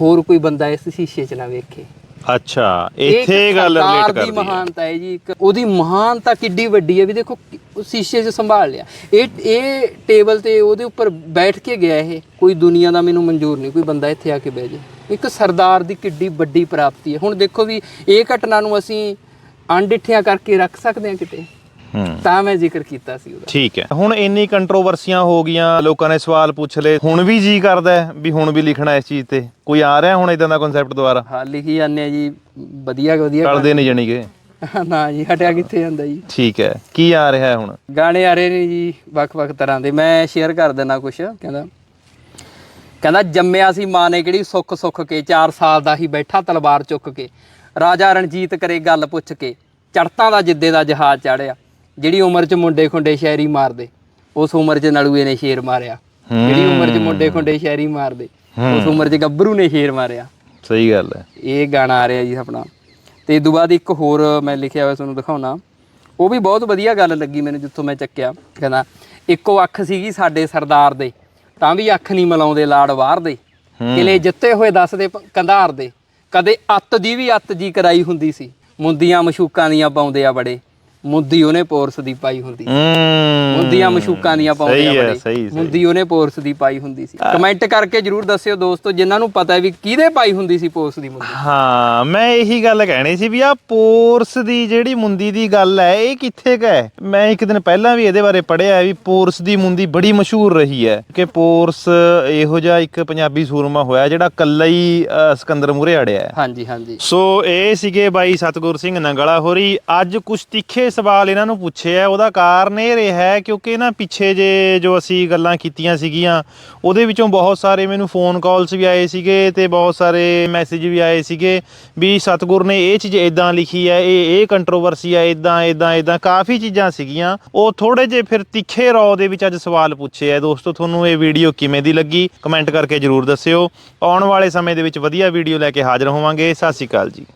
ਹੋਰ ਕੋਈ ਬੰਦਾ ਇਸ ਸ਼ੀਸ਼ੇ 'ਚ ਨਾ ਵੇਖੇ। ਅੱਛਾ ਇੱਥੇ ਗੱਲ ਰਿਲੇਟ ਕਰਦੀ ਹੈ। ਮਹਾਨਤਾ ਹੈ ਜੀ ਇੱਕ ਉਹਦੀ ਮਹਾਨਤਾ ਕਿੱਡੀ ਵੱਡੀ ਹੈ ਵੀ ਦੇਖੋ ਉਹ ਸ਼ੀਸ਼ੇ 'ਚ ਸੰਭਾਲ ਲਿਆ। ਇਹ ਇਹ ਟੇਬਲ ਤੇ ਉਹਦੇ ਉੱਪਰ ਬੈਠ ਕੇ ਗਿਆ ਇਹ ਕੋਈ ਦੁਨੀਆ ਦਾ ਮੈਨੂੰ ਮਨਜ਼ੂਰ ਨਹੀਂ ਕੋਈ ਬੰਦਾ ਇੱਥੇ ਆ ਕੇ ਬਹਿ ਜਾਏ। ਇੱਕ ਸਰਦਾਰ ਦੀ ਕਿੱਡੀ ਵੱਡੀ ਪ੍ਰਾਪਤੀ ਹੈ। ਹੁਣ ਦੇਖੋ ਵੀ ਇਹ ਘਟਨਾ ਨੂੰ ਅਸੀਂ ਅਣਡਿੱਠਿਆਂ ਕਰਕੇ ਰੱਖ ਸਕਦੇ ਹਾਂ ਕਿਤੇ। ਤਾਂ ਮੈਂ ਜ਼ਿਕਰ ਕੀਤਾ ਸੀ ਉਹਦਾ। ਠੀਕ ਹੈ। ਹੁਣ ਇੰਨੀ ਕੰਟਰੋਵਰਸੀਆਂ ਹੋ ਗਈਆਂ ਲੋਕਾਂ ਨੇ ਸਵਾਲ ਪੁੱਛ ਲਏ। ਹੁਣ ਵੀ ਜੀ ਕਰਦਾ ਹੈ ਵੀ ਹੁਣ ਵੀ ਲਿਖਣਾ ਇਸ ਚੀਜ਼ ਤੇ। ਕੋਈ ਆ ਰਿਹਾ ਹੁਣ ਇਦਾਂ ਦਾ ਕਨਸੈਪਟ ਦੁਬਾਰਾ? ਹਾਂ ਲਿਖੀ ਜਾਂਦੇ ਆ ਜੀ। ਵਧੀਆ ਵਧੀਆ ਟਲਦੇ ਨਹੀਂ ਜਾਣੀਗੇ ਨਾ ਜੀ ਹਟਿਆ ਕਿੱਥੇ ਜਾਂਦਾ ਜੀ? ਠੀਕ ਹੈ। ਕੀ ਆ ਰਿਹਾ ਹੈ ਹੁਣ? ਗਾਣੇ ਆ ਰਹੇ ਨੇ ਜੀ ਵੱਖ-ਵੱਖ ਤਰ੍ਹਾਂ ਦੇ। ਮੈਂ ਸ਼ੇਅਰ ਕਰ ਦਿੰਦਾ ਕੁਛ ਕਹਿੰਦਾ ਕਹਿੰਦਾ ਜੰਮਿਆ ਸੀ ਮਾਂ ਨੇ ਕਿਹੜੀ ਸੁੱਖ ਸੁੱਖ ਕੇ 4 ਸਾਲ ਦਾ ਹੀ ਬੈਠਾ ਤਲਵਾਰ ਚੁੱਕ ਕੇ। ਰਾਜਾ ਰਣਜੀਤ ਕਰੇ ਗੱਲ ਪੁੱਛ ਕੇ ਚੜਤਾਂ ਦਾ ਜਿੱਦੇ ਦਾ ਜਹਾਜ਼ ਚਾੜਿਆ ਜਿਹੜੀ ਉਮਰ 'ਚ ਮੁੰਡੇ ਖੁੰਡੇ ਸ਼ਾਇਰੀ ਮਾਰਦੇ ਉਸ ਉਮਰ 'ਚ ਨਲੂਏ ਨੇ ਸ਼ੇਰ ਮਾਰਿਆ। ਜਿਹੜੀ ਉਮਰ 'ਚ ਮੁੰਡੇ ਖੁੰਡੇ ਸ਼ਾਇਰੀ ਮਾਰਦੇ ਉਸ ਉਮਰ 'ਚ ਗੱਭਰੂ ਨੇ ਸ਼ੇਰ ਮਾਰਿਆ। ਸਹੀ ਗੱਲ ਹੈ। ਇਹ ਗਾਣਾ ਆ ਰਿਹਾ ਜੀ ਆਪਣਾ। ਤੇ ਇਹ ਤੋਂ ਬਾਅਦ ਇੱਕ ਹੋਰ ਮੈਂ ਲਿਖਿਆ ਹੋਇਆ ਤੁਹਾਨੂੰ ਦਿਖਾਉਣਾ। ਉਹ ਵੀ ਬਹੁਤ ਵਧੀਆ ਗੱਲ ਲੱਗੀ ਮੈਨੂੰ ਜਿੱਥੋਂ ਮੈਂ ਚੱਕਿਆ। ਕਹਿੰਦਾ ਇੱਕੋ ਅੱਖ ਸੀਗੀ ਸਾਡੇ ਸਰਦਾਰ ਦੇ ਤਾਂ ਵੀ ਅੱਖ ਨਹੀਂ ਮਲਾਉਂਦੇ ਲਾੜ ਵਾਰ ਦੇ। ਕਿਲੇ ਜਿੱਤੇ ਹੋਏ ਦੱਸਦੇ ਕੰਧਾਰ ਦੇ। ਕਦੇ ਅੱਤ ਦੀ ਵੀ ਅੱਤ ਜੀ ਕਰਾਈ ਹੁੰਦੀ ਸੀ। ਮੁੰਦੀਆਂ ਮਸ਼ੂਕਾਂ ਦੀਆਂ ਪਾਉਂਦੇ ਆ ਬੜੇ। ਮੁੰਦੀ ਉਹਨੇ ਪੋਰਸ ਦੀ ਪਾਈ ਹੁੰਦੀ ਮੁੰਦੀਆਂ ਮਸ਼ੂਕਾਂ ਦੀਆਂ ਪਾਉਂਦੇ ਆ ਬੜੇ। ਮੁੰਦੀ ਉਹਨੇ ਪੋਰਸ ਦੀ ਪਾਈ ਹੁੰਦੀ ਸੀ। ਕਮੈਂਟ ਕਰਕੇ ਜਰੂਰ ਦੱਸਿਓ ਦੋਸਤੋ ਜਿਨ੍ਹਾਂ ਨੂੰ ਪਤਾ ਹੈ ਵੀ ਕਿਹਦੇ ਪਾਈ ਹੁੰਦੀ ਸੀ ਪੋਰਸ ਦੀ ਮੁੰਦੀ। ਹਾਂ ਮੈਂ ਇਹੀ ਗੱਲ ਕਹਿਣੀ ਸੀ ਵੀ ਆ ਪੋਰਸ ਦੀ ਜਿਹੜੀ ਮੁੰਦੀ ਦੀ ਗੱਲ ਹੈ ਇਹ ਕਿੱਥੇ ਕ ਹੈ? ਮੈਂ ਇੱਕ ਦਿਨ ਪਹਿਲਾਂ ਵੀ ਇਹਦੇ ਬਾਰੇ ਪੜ੍ਹਿਆ ਹੈ ਵੀ ਪੋਰਸ ਦੀ ਮੁੰਦੀ ਬੜੀ ਮਸ਼ਹੂਰ ਰਹੀ ਹੈ ਕਿ ਪੋਰਸ ਇਹੋ ਜਿਹਾ ਇੱਕ ਪੰਜਾਬੀ ਸੂਰਮਾ ਹੋਇਆ ਜਿਹੜਾ ਕੱਲਾ ਹੀ ਸਿਕੰਦਰ ਮੂਰੇ ਅੜਿਆ ਹਾਂਜੀ ਹਾਂਜੀ। ਸੋ ਇਹ ਸੀਗੇ ਬਾਈ ਸਤਗੁਰ ਸਿੰਘ ਨੰਗਲਾ ਹੋਰੀ। ਅੱਜ ਕੁਝ ਤਿੱਖੇ ਸਵਾਲ ਇਹਨਾਂ ਨੂੰ ਪੁੱਛੇ ਆ, ਉਹਦਾ ਕਾਰਨ ਇਹ ਰਿਹਾ ਕਿਉਂਕਿ ਨਾ ਪਿੱਛੇ ਜੇ ਜੋ ਅਸੀਂ ਗੱਲਾਂ ਕੀਤੀਆਂ ਸੀਗੀਆਂ, ਉਹਦੇ ਵਿੱਚੋਂ ਬਹੁਤ ਸਾਰੇ ਮੈਨੂੰ ਫੋਨ ਕਾਲਸ ਵੀ ਆਏ ਸੀਗੇ ਤੇ ਬਹੁਤ ਸਾਰੇ ਮੈਸੇਜ ਵੀ ਆਏ ਸੀਗੇ ਵੀ ਸਤਗੁਰ ਨੇ ਇਹ ਚੀਜ਼ ਇਦਾਂ ਲਿਖੀ ਹੈ, ਇਹ ਇਹ ਕੰਟਰੋਵਰਸੀ ਹੈ ਇਦਾਂ ਇਦਾਂ ਇਦਾਂ ਕਾਫੀ ਚੀਜ਼ਾਂ ਸੀਗੀਆਂ। ਉਹ ਥੋੜੇ ਜੇ ਫਿਰ ਤਿੱਖੇ ਰੌ ਦੇ ਵਿੱਚ ਅੱਜ ਸਵਾਲ ਪੁੱਛੇ ਆ। ਦੋਸਤੋ, ਤੁਹਾਨੂੰ ਇਹ ਵੀਡੀਓ ਕਿਵੇਂ ਦੀ ਲੱਗੀ? ਕਮੈਂਟ ਕਰਕੇ ਜਰੂਰ ਦੱਸਿਓ। ਆਉਣ ਵਾਲੇ ਸਮੇਂ ਦੇ ਵਿੱਚ ਵਧੀਆ ਵੀਡੀਓ ਲੈ ਕੇ ਹਾਜ਼ਰ ਹੋਵਾਂਗੇ। ਸਤਿ ਸ਼੍ਰੀ ਅਕਾਲ ਜੀ।